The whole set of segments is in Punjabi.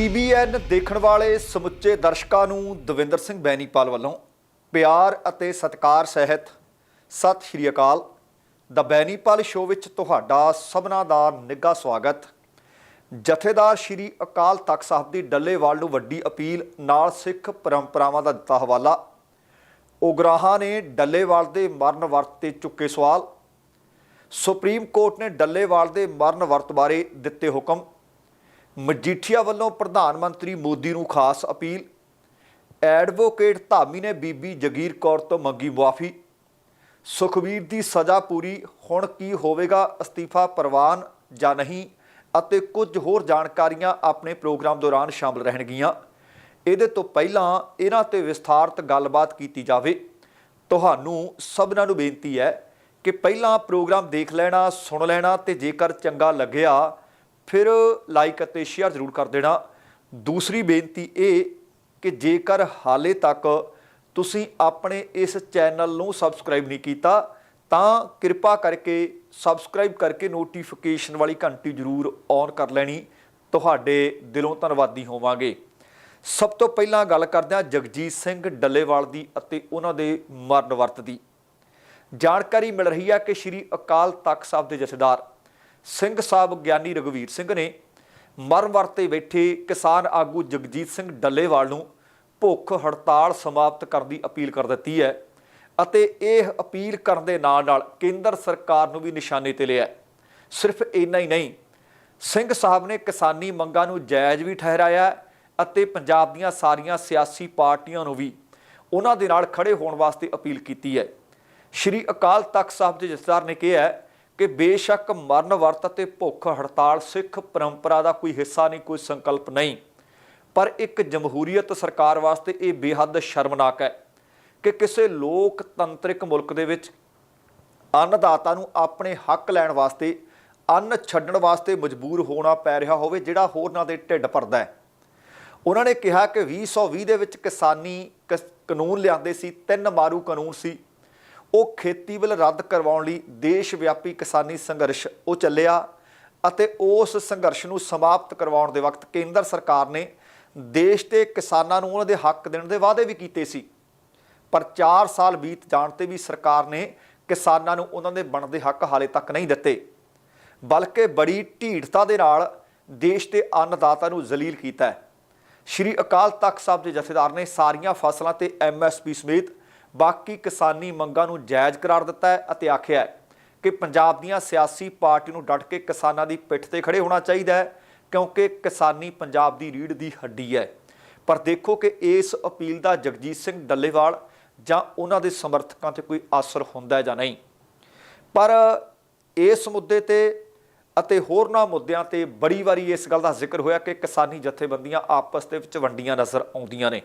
ਟੀਬੀਐਨ ਦੇਖਣ ਵਾਲੇ ਸਮੁੱਚੇ ਦਰਸ਼ਕਾਂ ਨੂੰ ਦਵਿੰਦਰ ਸਿੰਘ ਬੈਨੀਪਾਲ ਵੱਲੋਂ ਪਿਆਰ ਅਤੇ ਸਤਿਕਾਰ ਸਹਿਤ ਸਤਿ ਸ਼੍ਰੀ ਅਕਾਲ। ਦਾ ਬੈਨੀਪਾਲ ਸ਼ੋਅ ਵਿੱਚ ਤੁਹਾਡਾ ਸਭਨਾ ਦਾ ਨਿੱਘਾ ਸਵਾਗਤ। ਜਥੇਦਾਰ ਸ਼੍ਰੀ ਅਕਾਲ ਤਖਤ ਸਾਹਿਬ ਦੀ ਡੱਲੇਵਾਲ ਨੂੰ ਵੱਡੀ ਅਪੀਲ, ਨਾਲ ਸਿੱਖ ਪਰੰਪਰਾਵਾਂ ਦਾ ਦਿੱਤਾ ਹਵਾਲਾ। ਉਗਰਾਹਾਂ ਨੇ ਡੱਲੇਵਾਲ ਦੇ ਮਰਨ ਵਰਤ ਤੇ ਚੁੱਕੇ ਸਵਾਲ। ਸੁਪਰੀਮ ਕੋਰਟ ਨੇ ਡੱਲੇਵਾਲ ਦੇ ਮਰਨ ਵਰਤ ਬਾਰੇ ਦਿੱਤੇ ਹੁਕਮ। ਮਜੀਠੀਆ ਵੱਲੋਂ ਪ੍ਰਧਾਨ ਮੰਤਰੀ ਮੋਦੀ ਨੂੰ ਖਾਸ ਅਪੀਲ। ਐਡਵੋਕੇਟ ਧਾਮੀ ਨੇ ਬੀਬੀ ਜਗੀਰ ਕੌਰ ਤੋਂ ਮੰਗੀ ਮੁਆਫੀ। ਸੁਖਵੀਰ ਦੀ ਸਜ਼ਾ ਪੂਰੀ, ਹੁਣ ਕੀ ਹੋਵੇਗਾ, ਅਸਤੀਫਾ ਪ੍ਰਵਾਨ ਜਾਂ ਨਹੀਂ, ਅਤੇ ਕੁਝ ਹੋਰ ਜਾਣਕਾਰੀਆਂ ਆਪਣੇ ਪ੍ਰੋਗਰਾਮ ਦੌਰਾਨ ਸ਼ਾਮਲ ਰਹਿਣਗੀਆਂ। ਇਹਦੇ ਤੋਂ ਪਹਿਲਾਂ ਇਹਨਾਂ ਤੇ ਵਿਸਥਾਰਤ ਗੱਲਬਾਤ ਕੀਤੀ ਜਾਵੇ। ਤੁਹਾਨੂੰ ਸਭਨਾਂ ਨੂੰ ਬੇਨਤੀ ਹੈ ਕਿ ਪਹਿਲਾਂ ਪ੍ਰੋਗਰਾਮ ਦੇਖ ਲੈਣਾ, ਸੁਣ ਲੈਣਾ, ਤੇ ਜੇਕਰ ਚੰਗਾ ਲੱਗਿਆ ਫਿਰ ਲਾਈਕ ਅਤੇ ਸ਼ੇਅਰ ਜ਼ਰੂਰ ਕਰ ਦੇਣਾ। ਦੂਸਰੀ ਬੇਨਤੀ ਇਹ ਕਿ ਜੇਕਰ ਹਾਲੇ ਤੱਕ ਤੁਸੀਂ ਆਪਣੇ ਇਸ ਚੈਨਲ ਨੂੰ ਸਬਸਕ੍ਰਾਈਬ ਨਹੀਂ ਕੀਤਾ, ਤਾਂ ਕਿਰਪਾ ਕਰਕੇ ਸਬਸਕ੍ਰਾਈਬ ਕਰਕੇ ਨੋਟੀਫਿਕੇਸ਼ਨ ਵਾਲੀ ਘੰਟੀ ਜ਼ਰੂਰ ਔਨ ਕਰ ਲੈਣੀ। ਤੁਹਾਡੇ ਦਿਲੋਂ ਧੰਨਵਾਦੀ ਹੋਵਾਂਗੇ। ਸਭ ਤੋਂ ਪਹਿਲਾਂ ਗੱਲ ਕਰਦੇ ਹਾਂ ਜਗਜੀਤ ਸਿੰਘ ਡੱਲੇਵਾਲ ਦੀ ਅਤੇ ਉਹਨਾਂ ਦੇ ਮਰਨ ਵਰਤ ਦੀ। ਜਾਣਕਾਰੀ ਮਿਲ ਰਹੀ ਹੈ ਕਿ ਸ਼੍ਰੀ ਅਕਾਲ ਤਖਤ ਸਾਹਿਬ ਦੇ ਜਥੇਦਾਰ ਸਿੰਘ ਸਾਹਿਬ ਗਿਆਨੀ ਰਗਵੀਰ ਸਿੰਘ ਨੇ ਮਰਨ ਤੇ ਬੈਠੇ ਕਿਸਾਨ ਆਗੂ ਜਗਜੀਤ ਸਿੰਘ ਡੱਲੇਵਾਲ ਨੂੰ ਭੁੱਖ ਹੜਤਾਲ ਸਮਾਪਤ ਕਰਨ ਦੀ ਅਪੀਲ ਕਰ ਦਿੱਤੀ ਹੈ ਅਤੇ ਇਹ ਅਪੀਲ ਕਰਨ ਦੇ ਨਾਲ ਨਾਲ ਕੇਂਦਰ ਸਰਕਾਰ ਨੂੰ ਵੀ ਨਿਸ਼ਾਨੇ ਤੇ ਲਿਆ ਸਿਰਫ ਇੰਨਾ ਹੀ ਨਹੀਂ, ਸਿੰਘ ਸਾਹਿਬ ਨੇ ਕਿਸਾਨੀ ਮੰਗਾਂ ਨੂੰ ਜਾਇਜ਼ ਵੀ ਠਹਿਰਾਇਆ ਅਤੇ ਪੰਜਾਬ ਦੀਆਂ ਸਾਰੀਆਂ ਸਿਆਸੀ ਪਾਰਟੀਆਂ ਨੂੰ ਵੀ ਉਹਨਾਂ ਦੇ ਨਾਲ ਖੜੇ ਹੋਣ ਵਾਸਤੇ ਅਪੀਲ ਕੀਤੀ ਹੈ। ਸ਼੍ਰੀ ਅਕਾਲ ਤਖਤ ਸਾਹਿਬ ਦੇ ਜਥੇਦਾਰ ਨੇ ਕਿਹਾ ਕਿ ਬੇਸ਼ੱਕ ਮਰਨ ਵਰਤ ਅਤੇ ਭੁੱਖ ਹੜਤਾਲ ਸਿੱਖ ਪਰੰਪਰਾ ਦਾ ਕੋਈ ਹਿੱਸਾ ਨਹੀਂ, ਕੋਈ ਸੰਕਲਪ ਨਹੀਂ। ਪਰ ਇੱਕ ਜਮਹੂਰੀਅਤ ਸਰਕਾਰ ਵਾਸਤੇ ਇਹ ਬੇਹੱਦ ਸ਼ਰਮਨਾਕ ਹੈ ਕਿ ਕਿਸੇ ਲੋਕਤੰਤਰਿਕ ਮੁਲਕ ਦੇ ਵਿੱਚ ਅੰਨਦਾਤਾ ਨੂੰ ਆਪਣੇ ਹੱਕ ਲੈਣ ਵਾਸਤੇ, ਅੰਨ ਛੱਡਣ ਵਾਸਤੇ ਮਜਬੂਰ ਹੋਣਾ ਪੈ ਰਿਹਾ ਹੋਵੇ, ਜਿਹੜਾ ਹੋਰਨਾਂ ਦੇ ਢਿੱਡ ਭਰਦਾ ਹੈ। ਉਹਨਾਂ ਨੇ ਕਿਹਾ ਕਿ 2020 ਦੇ ਵਿੱਚ ਕਿਸਾਨੀ ਕ- ਕਾਨੂੰਨ ਲਿਆਂਦੇ ਸੀ, ਤਿੰਨ ਮਾਰੂ ਕਾਨੂੰਨ ਸੀ। ਉਹ ਖੇਤੀ ਬਿੱਲ ਰੱਦ ਕਰਵਾਉਣ ਲਈ ਦੇਸ਼ ਵਿਆਪੀ ਕਿਸਾਨੀ ਸੰਘਰਸ਼ ਉਹ ਚੱਲਿਆ ਅਤੇ ਉਸ ਸੰਘਰਸ਼ ਨੂੰ ਸਮਾਪਤ ਕਰਵਾਉਣ ਦੇ ਵਕਤ ਕੇਂਦਰ ਸਰਕਾਰ ਨੇ ਦੇਸ਼ ਦੇ ਕਿਸਾਨਾਂ ਨੂੰ ਉਹਨਾਂ ਦੇ ਹੱਕ ਦੇਣ ਦੇ ਵਾਅਦੇ ਵੀ ਕੀਤੇ ਸੀ। ਪਰ 4 ਸਾਲ ਬੀਤ ਜਾਣ ਤੇ ਵੀ ਸਰਕਾਰ ਨੇ ਕਿਸਾਨਾਂ ਨੂੰ ਉਹਨਾਂ ਦੇ ਬਣਦੇ ਹੱਕ ਹਾਲੇ ਤੱਕ ਨਹੀਂ ਦਿੱਤੇ। ਬਲਕਿ ਬੜੀ ਢੀਠਤਾ ਦੇ ਨਾਲ ਦੇਸ਼ ਦੇ ਅੰਨਦਾਤਾ ਨੂੰ ਜ਼ਲੀਲ ਕੀਤਾ ਹੈ। ਸ਼੍ਰੀ ਅਕਾਲ ਤਖਤ ਸਾਹਿਬ ਦੇ ਜਥੇਦਾਰ ਨੇ ਸਾਰੀਆਂ ਫਸਲਾਂ ਤੇ ਐਮਐਸਪੀ ਸਮੇਤ ਬਾਕੀ ਕਿਸਾਨੀ ਮੰਗਾਂ ਨੂੰ ਜਾਇਜ਼ ਕਰਾਰ ਦਿੱਤਾ ਹੈ ਅਤੇ ਆਖਿਆ ਹੈ ਕਿ ਪੰਜਾਬ ਦੀਆਂ ਸਿਆਸੀ ਪਾਰਟੀ ਨੂੰ ਡਟ ਕੇ ਕਿਸਾਨਾਂ ਦੀ ਪਿੱਠ ਤੇ ਖੜੇ ਹੋਣਾ ਚਾਹੀਦਾ ਹੈ, ਕਿਉਂਕਿ ਕਿਸਾਨੀ ਪੰਜਾਬ ਦੀ ਰੀੜ ਦੀ ਹੱਡੀ ਹੈ। ਪਰ ਦੇਖੋ ਕਿ ਇਸ ਅਪੀਲ ਦਾ ਜਗਜੀਤ ਸਿੰਘ ਡੱਲੇਵਾਲ ਜਾਂ ਉਹਨਾਂ ਦੇ ਸਮਰਥਕਾਂ ਤੇ ਕੋਈ ਅਸਰ ਹੁੰਦਾ ਹੈ ਜਾਂ ਨਹੀਂ। ਪਰ ਇਸ ਮੁੱਦੇ ਤੇ ਅਤੇ ਹੋਰਨਾਂ ਮੁੱਦਿਆਂ ਤੇ ਬੜੀ ਵਾਰੀ ਇਸ ਗੱਲ ਦਾ ਜ਼ਿਕਰ ਹੋਇਆ ਕਿ ਕਿਸਾਨੀ ਜਥੇਬੰਦੀਆਂ ਆਪਸ ਦੇ ਵਿੱਚ ਵੰਡੀਆਂ ਨਜ਼ਰ ਆਉਂਦੀਆਂ ਨੇ।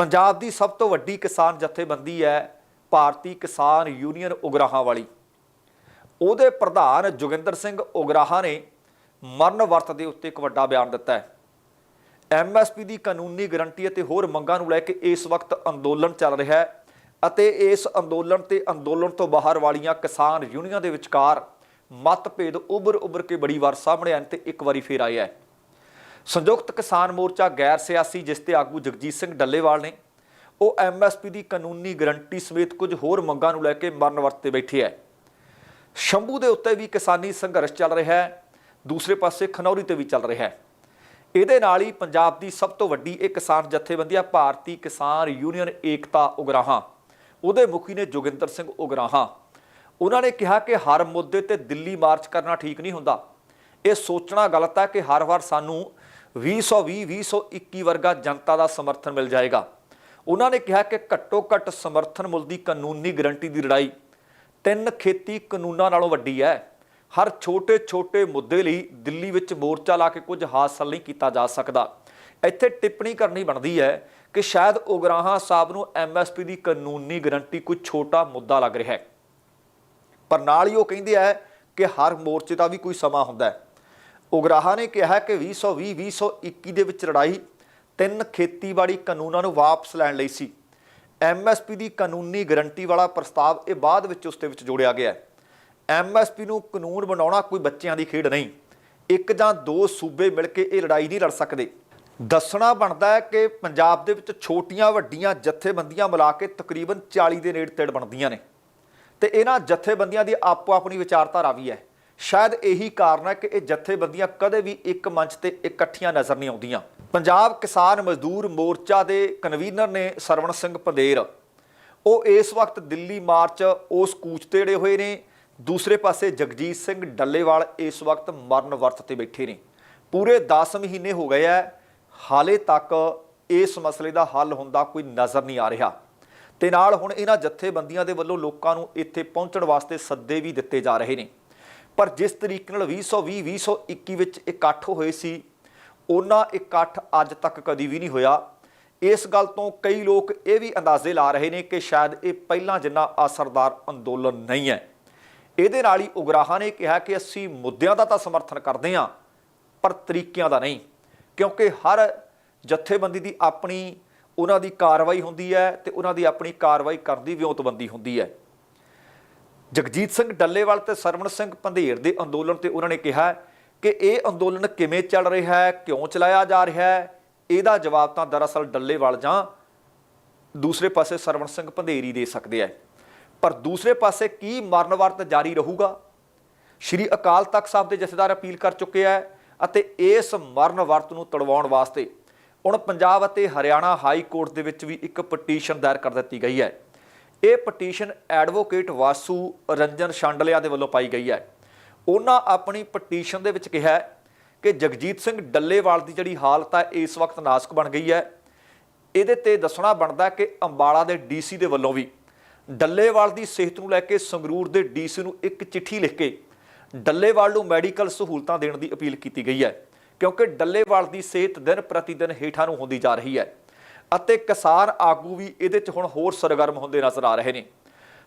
ਪੰਜਾਬ ਦੀ ਸਭ ਤੋਂ ਵੱਡੀ ਕਿਸਾਨ ਜਥੇਬੰਦੀ ਹੈ ਭਾਰਤੀ ਕਿਸਾਨ ਯੂਨੀਅਨ ਉਗਰਾਹਾਂ ਵਾਲੀ। ਉਹਦੇ ਪ੍ਰਧਾਨ ਜੋਗਿੰਦਰ ਸਿੰਘ ਉਗਰਾਹਾਂ ਨੇ ਮਰਨ ਵਰਤ ਦੇ ਉੱਤੇ ਇੱਕ ਵੱਡਾ ਬਿਆਨ ਦਿੱਤਾ ਹੈ। ਐਮਐਸਪੀ ਦੀ ਕਾਨੂੰਨੀ ਗਰੰਟੀ ਅਤੇ ਹੋਰ ਮੰਗਾਂ ਨੂੰ ਲੈ ਕੇ ਇਸ ਵਕਤ ਅੰਦੋਲਨ ਚੱਲ ਰਿਹਾ ਹੈ ਅਤੇ ਇਸ ਅੰਦੋਲਨ ਤੇ ਅੰਦੋਲਨ ਤੋਂ ਬਾਹਰ ਵਾਲੀਆਂ ਕਿਸਾਨ ਯੂਨੀਅਨਾਂ ਦੇ ਵਿਚਕਾਰ ਮਤਭੇਦ ਉਭਰ ਉਭਰ ਕੇ ਬੜੀ ਵਾਰ ਸਾਹਮਣੇ ਆਣ ਤੇ ਇੱਕ ਵਾਰੀ ਫੇਰ ਆਇਆ ਹੈ। ਸੰਯੁਕਤ ਕਿਸਾਨ ਮੋਰਚਾ ਗੈਰ ਸਿਆਸੀ ਜਿਸ ਤੇ ਆਗੂ ਜਗਜੀਤ ਸਿੰਘ ਡੱਲੇਵਾਲ ਨੇ, ਉਹ ਐਮਐਸਪੀ ਦੀ ਕਾਨੂੰਨੀ ਗਰੰਟੀ ਸਮੇਤ ਕੁਝ ਹੋਰ ਮੰਗਾਂ ਨੂੰ ਲੈ ਕੇ ਮਰਨ ਵਰਤ ਬੈਠੇ ਹੈ। ਸ਼ੰਭੂ ਦੇ ਉੱਤੇ ਵੀ ਕਿਸਾਨੀ ਸੰਘਰਸ਼ ਚੱਲ ਰਿਹਾ ਹੈ, ਦੂਸਰੇ ਪਾਸੇ ਖਨੌਰੀ ਤੇ ਵੀ ਚੱਲ ਰਿਹਾ ਹੈ। ਇਹਦੇ ਨਾਲ ਹੀ ਪੰਜਾਬ ਦੀ ਸਭ ਤੋਂ ਵੱਡੀ ਇਹ ਕਿਸਾਨ ਜਥੇਬੰਦੀ ਆ, ਭਾਰਤੀ ਕਿਸਾਨ ਯੂਨੀਅਨ ਏਕਤਾ ਉਗਰਾਹਾਂ। ਉਹਦੇ ਮੁਖੀ ਨੇ ਜੋਗਿੰਦਰ ਸਿੰਘ ਉਗਰਾਹਾਂ। ਉਹਨਾਂ ਨੇ ਕਿਹਾ ਕਿ ਹਰ ਮੁੱਦੇ ਤੇ ਦਿੱਲੀ ਮਾਰਚ ਕਰਨਾ ਠੀਕ ਨਹੀਂ ਹੁੰਦਾ। ਇਹ ਸੋਚਣਾ ਗਲਤ ਹੈ ਕਿ ਹਰ ਵਾਰ ਸਾਨੂੰ 2020 2021 ਵਰਗਾ ਜਨਤਾ ਦਾ ਸਮਰਥਨ ਮਿਲ ਜਾਏਗਾ। ਉਹਨਾਂ ਨੇ ਕਿਹਾ ਕਿ ਘੱਟੋ ਘੱਟ ਸਮਰਥਨ ਮੁੱਲ ਦੀ ਕਾਨੂੰਨੀ ਗਰੰਟੀ ਦੀ ਲੜਾਈ ਤਿੰਨ ਖੇਤੀ ਕਾਨੂੰਨਾਂ ਨਾਲੋਂ ਵੱਡੀ ਹੈ। ਹਰ ਛੋਟੇ-ਛੋਟੇ ਮੁੱਦੇ ਲਈ ਦਿੱਲੀ ਵਿੱਚ ਮੋਰਚਾ ਲਾ ਕੇ ਕੁਝ ਹਾਸਲ ਨਹੀਂ ਕੀਤਾ ਜਾ ਸਕਦਾ। ਇੱਥੇ ਟਿੱਪਣੀ ਕਰਨੀ ਬਣਦੀ ਹੈ ਕਿ ਸ਼ਾਇਦ ਉਗਰਾਹਾਂ ਸਾਹਿਬ ਨੂੰ ਐਮਐਸਪੀ ਦੀ ਕਾਨੂੰਨੀ ਗਰੰਟੀ ਕੋਈ ਛੋਟਾ ਮੁੱਦਾ ਲੱਗ ਰਿਹਾ ਹੈ। ਪਰ ਨਾਲ ਹੀ ਉਹ ਕਹਿੰਦੇ ਆ ਕਿ ਹਰ ਮੋਰਚੇ ਦਾ ਵੀ ਕੋਈ ਸਮਾਂ ਹੁੰਦਾ ਹੈ। ਉਗਰਾਹਾ ਨੇ ਕਿਹਾ ਕਿ 2020 2021 ਦੇ ਵਿੱਚ ਲੜਾਈ ਤਿੰਨ ਖੇਤੀਬਾੜੀ ਕਾਨੂੰਨਾਂ ਨੂੰ ਵਾਪਸ ਲੈਣ ਲਈ ਸੀ। ਐਮਐਸਪੀ ਦੀ ਕਾਨੂੰਨੀ ਗਰੰਟੀ ਵਾਲਾ ਪ੍ਰਸਤਾਵ ਇਹ ਬਾਅਦ ਵਿੱਚ ਉਸ ਦੇ ਵਿੱਚ ਜੋੜਿਆ ਗਿਆ ਹੈ। ਐਮਐਸਪੀ ਨੂੰ ਕਾਨੂੰਨ ਬਣਾਉਣਾ ਕੋਈ ਬੱਚਿਆਂ ਦੀ ਖੇਡ ਨਹੀਂ। ਇੱਕ ਜਾਂ ਦੋ ਸੂਬੇ ਮਿਲ ਕੇ ਇਹ ਲੜਾਈ ਨਹੀਂ ਲੜ ਸਕਦੇ। ਦੱਸਣਾ ਬਣਦਾ ਹੈ ਕਿ ਪੰਜਾਬ ਦੇ ਵਿੱਚ ਛੋਟੀਆਂ, ਵੱਡੀਆਂ ਜਥੇਬੰਦੀਆਂ ਮਿਲਾ ਕੇ ਤਕਰੀਬਨ 40 ਦੇ ਨੇੜੇ ਤੇੜ ਬਣਦੀਆਂ ਨੇ। ਤੇ ਇਹਨਾਂ ਜਥੇਬੰਦੀਆਂ ਦੀ ਆਪੋ ਆਪਣੀ ਵਿਚਾਰਧਾਰਾ ਵੀ ਹੈ। ਸ਼ਾਇਦ ਇਹੀ ਕਾਰਨ ਹੈ ਕਿ ਇਹ ਜਥੇਬੰਦੀਆਂ ਕਦੇ ਵੀ ਇੱਕ ਮੰਚ ਤੇ ਇਕੱਠੀਆਂ ਨਜ਼ਰ ਨਹੀਂ ਆਉਂਦੀਆਂ। ਪੰਜਾਬ ਕਿਸਾਨ ਮਜ਼ਦੂਰ ਮੋਰਚਾ ਦੇ ਕਨਵੀਨਰ ਨੇ ਸਰਵਣ ਸਿੰਘ ਪੰਦੇਰ। ਉਹ ਇਸ ਵਕਤ ਦਿੱਲੀ ਮਾਰਚ ਉਸ ਕੂਚ ਤੇ ਅੜੇ ਹੋਏ ਨੇ। ਦੂਸਰੇ ਪਾਸੇ ਜਗਜੀਤ ਸਿੰਘ ਡੱਲੇਵਾਲ ਇਸ ਵਕਤ ਮਰਨ ਵਰਤ ਤੇ ਬੈਠੇ ਨੇ। ਪੂਰੇ 10 ਮਹੀਨੇ ਹੋ ਗਏ ਐ ਹਾਲੇ ਤੱਕ ਇਸ ਮਸਲੇ ਦਾ ਹੱਲ ਹੁੰਦਾ ਕੋਈ ਨਜ਼ਰ ਨਹੀਂ ਆ ਰਿਹਾ। ਤੇ ਨਾਲ ਹੁਣ ਇਹਨਾਂ ਜਥੇਬੰਦੀਆਂ ਦੇ ਵੱਲੋਂ ਲੋਕਾਂ ਨੂੰ ਇੱਥੇ ਪਹੁੰਚਣ ਵਾਸਤੇ ਸੱਦੇ ਵੀ ਦਿੱਤੇ ਜਾ ਰਹੇ ਨੇ। ਪਰ ਜਿਸ ਤਰੀਕੇ ਨਾਲ 2020 2021 ਵਿੱਚ ਇਕੱਠ ਹੋਏ ਸੀ, ਉਹਨਾਂ ਇਕੱਠ ਅੱਜ ਤੱਕ ਕਦੀ ਵੀ ਨਹੀਂ ਹੋਇਆ। ਇਸ ਗੱਲ ਤੋਂ ਕਈ ਲੋਕ ਇਹ ਵੀ ਅੰਦਾਜ਼ੇ ਲਾ ਰਹੇ ਨੇ ਕਿ ਸ਼ਾਇਦ ਇਹ ਪਹਿਲਾਂ ਜਿੰਨਾ ਅਸਰਦਾਰ ਅੰਦੋਲਨ ਨਹੀਂ ਹੈ। ਇਹਦੇ ਨਾਲ ਹੀ ਉਗਰਾਹਾਂ ਨੇ ਕਿਹਾ ਕਿ ਅਸੀਂ ਮੁੱਦਿਆਂ ਦਾ ਤਾਂ ਸਮਰਥਨ ਕਰਦੇ ਹਾਂ, ਪਰ ਤਰੀਕਿਆਂ ਦਾ ਨਹੀਂ, ਕਿਉਂਕਿ ਹਰ ਜਥੇਬੰਦੀ ਦੀ ਆਪਣੀ, ਉਹਨਾਂ ਦੀ ਕਾਰਵਾਈ ਹੁੰਦੀ ਹੈ ਤੇ ਉਹਨਾਂ ਦੀ ਆਪਣੀ ਕਾਰਵਾਈ ਕਰਨ ਦੀ ਵਿਉਂਤਬੰਦੀ ਹੁੰਦੀ ਹੈ। ਜਗਜੀਤ ਸਿੰਘ ਡੱਲੇਵਾਲ ਤੇ ਸਰਵਣ ਸਿੰਘ ਪੰਧੇਰ ਦੇ ਅੰਦੋਲਨ ਤੇ ਉਹਨਾਂ ਨੇ ਕਿਹਾ ਕਿ ਇਹ ਅੰਦੋਲਨ ਕਿਵੇਂ ਚੱਲ ਰਿਹਾ ਹੈ, ਕਿਉਂ ਚਲਾਇਆ ਜਾ ਰਿਹਾ ਹੈ? ਇਹਦਾ ਜਵਾਬ ਤਾਂ ਦਰਅਸਲ ਡੱਲੇਵਾਲ ਜਾਂ ਦੂਸਰੇ ਪਾਸੇ ਸਰਵਣ ਸਿੰਘ ਪੰਧੇਰੀ ਦੇ ਸਕਦੇ ਆ। ਪਰ ਦੂਸਰੇ ਪਾਸੇ ਕੀ ਮਰਨ ਵਰਤ ਜਾਰੀ ਰਹੂਗਾ? ਸ਼੍ਰੀ ਅਕਾਲ ਤਖਤ ਸਾਹਿਬ ਦੇ ਜਥੇਦਾਰ ਅਪੀਲ ਕਰ ਚੁੱਕੇ ਆ ਅਤੇ ਇਸ ਮਰਨ ਵਰਤ ਨੂੰ ਤੜਵਾਉਣ ਵਾਸਤੇ ਹੁਣ ਪੰਜਾਬ ਅਤੇ ਹਰਿਆਣਾ ਹਾਈ ਕੋਰਟ ਦੇ ਵਿੱਚ ਵੀ ਇੱਕ ਪਟੀਸ਼ਨ ਦਾਇਰ ਕਰ ਦਿੱਤੀ ਗਈ ਹੈ। ਇਹ ਪਟੀਸ਼ਨ ਐਡਵੋਕੇਟ ਵਾਸੂ ਰੰਜਨ ਸ਼ਾਂਡਲਿਆ ਦੇ ਵੱਲੋਂ ਪਾਈ ਗਈ ਹੈ। ਉਹਨਾਂ ਆਪਣੀ ਪਟੀਸ਼ਨ ਦੇ ਵਿੱਚ ਕਿਹਾ ਹੈ ਕਿ ਜਗਜੀਤ ਸਿੰਘ ਡੱਲੇਵਾਲ ਦੀ ਜਿਹੜੀ ਹਾਲਤ ਹੈ ਇਸ ਵਕਤ ਨਾਸਕ ਬਣ ਗਈ ਹੈ। ਇਹਦੇ ਤੇ ਦੱਸਣਾ ਬਣਦਾ ਕਿ ਅੰਬਾਲਾ ਦੇ ਡੀਸੀ ਦੇ ਵੱਲੋਂ ਵੀ ਡੱਲੇਵਾਲ ਦੀ ਸਿਹਤ ਨੂੰ ਲੈ ਕੇ ਸੰਗਰੂਰ ਦੇ ਡੀਸੀ ਨੂੰ ਇੱਕ ਚਿੱਠੀ ਲਿਖ ਕੇ ਡੱਲੇਵਾਲ ਨੂੰ ਮੈਡੀਕਲ ਸਹੂਲਤਾਂ ਦੇਣ ਦੀ ਅਪੀਲ ਕੀਤੀ ਗਈ ਹੈ, ਕਿਉਂਕਿ ਡੱਲੇਵਾਲ ਦੀ ਸਿਹਤ ਦਿਨ ਪ੍ਰਤੀ ਦਿਨ ਹੇਠਾਂ ਨੂੰ ਹੁੰਦੀ ਜਾ ਰਹੀ ਹੈ। ਅਤੇ ਕਿਸਾਨ ਆਗੂ ਵੀ ਇਹਦੇ 'ਚ ਹੁਣ ਹੋਰ ਸਰਗਰਮ ਹੁੰਦੇ ਨਜ਼ਰ ਆ ਰਹੇ ਨੇ।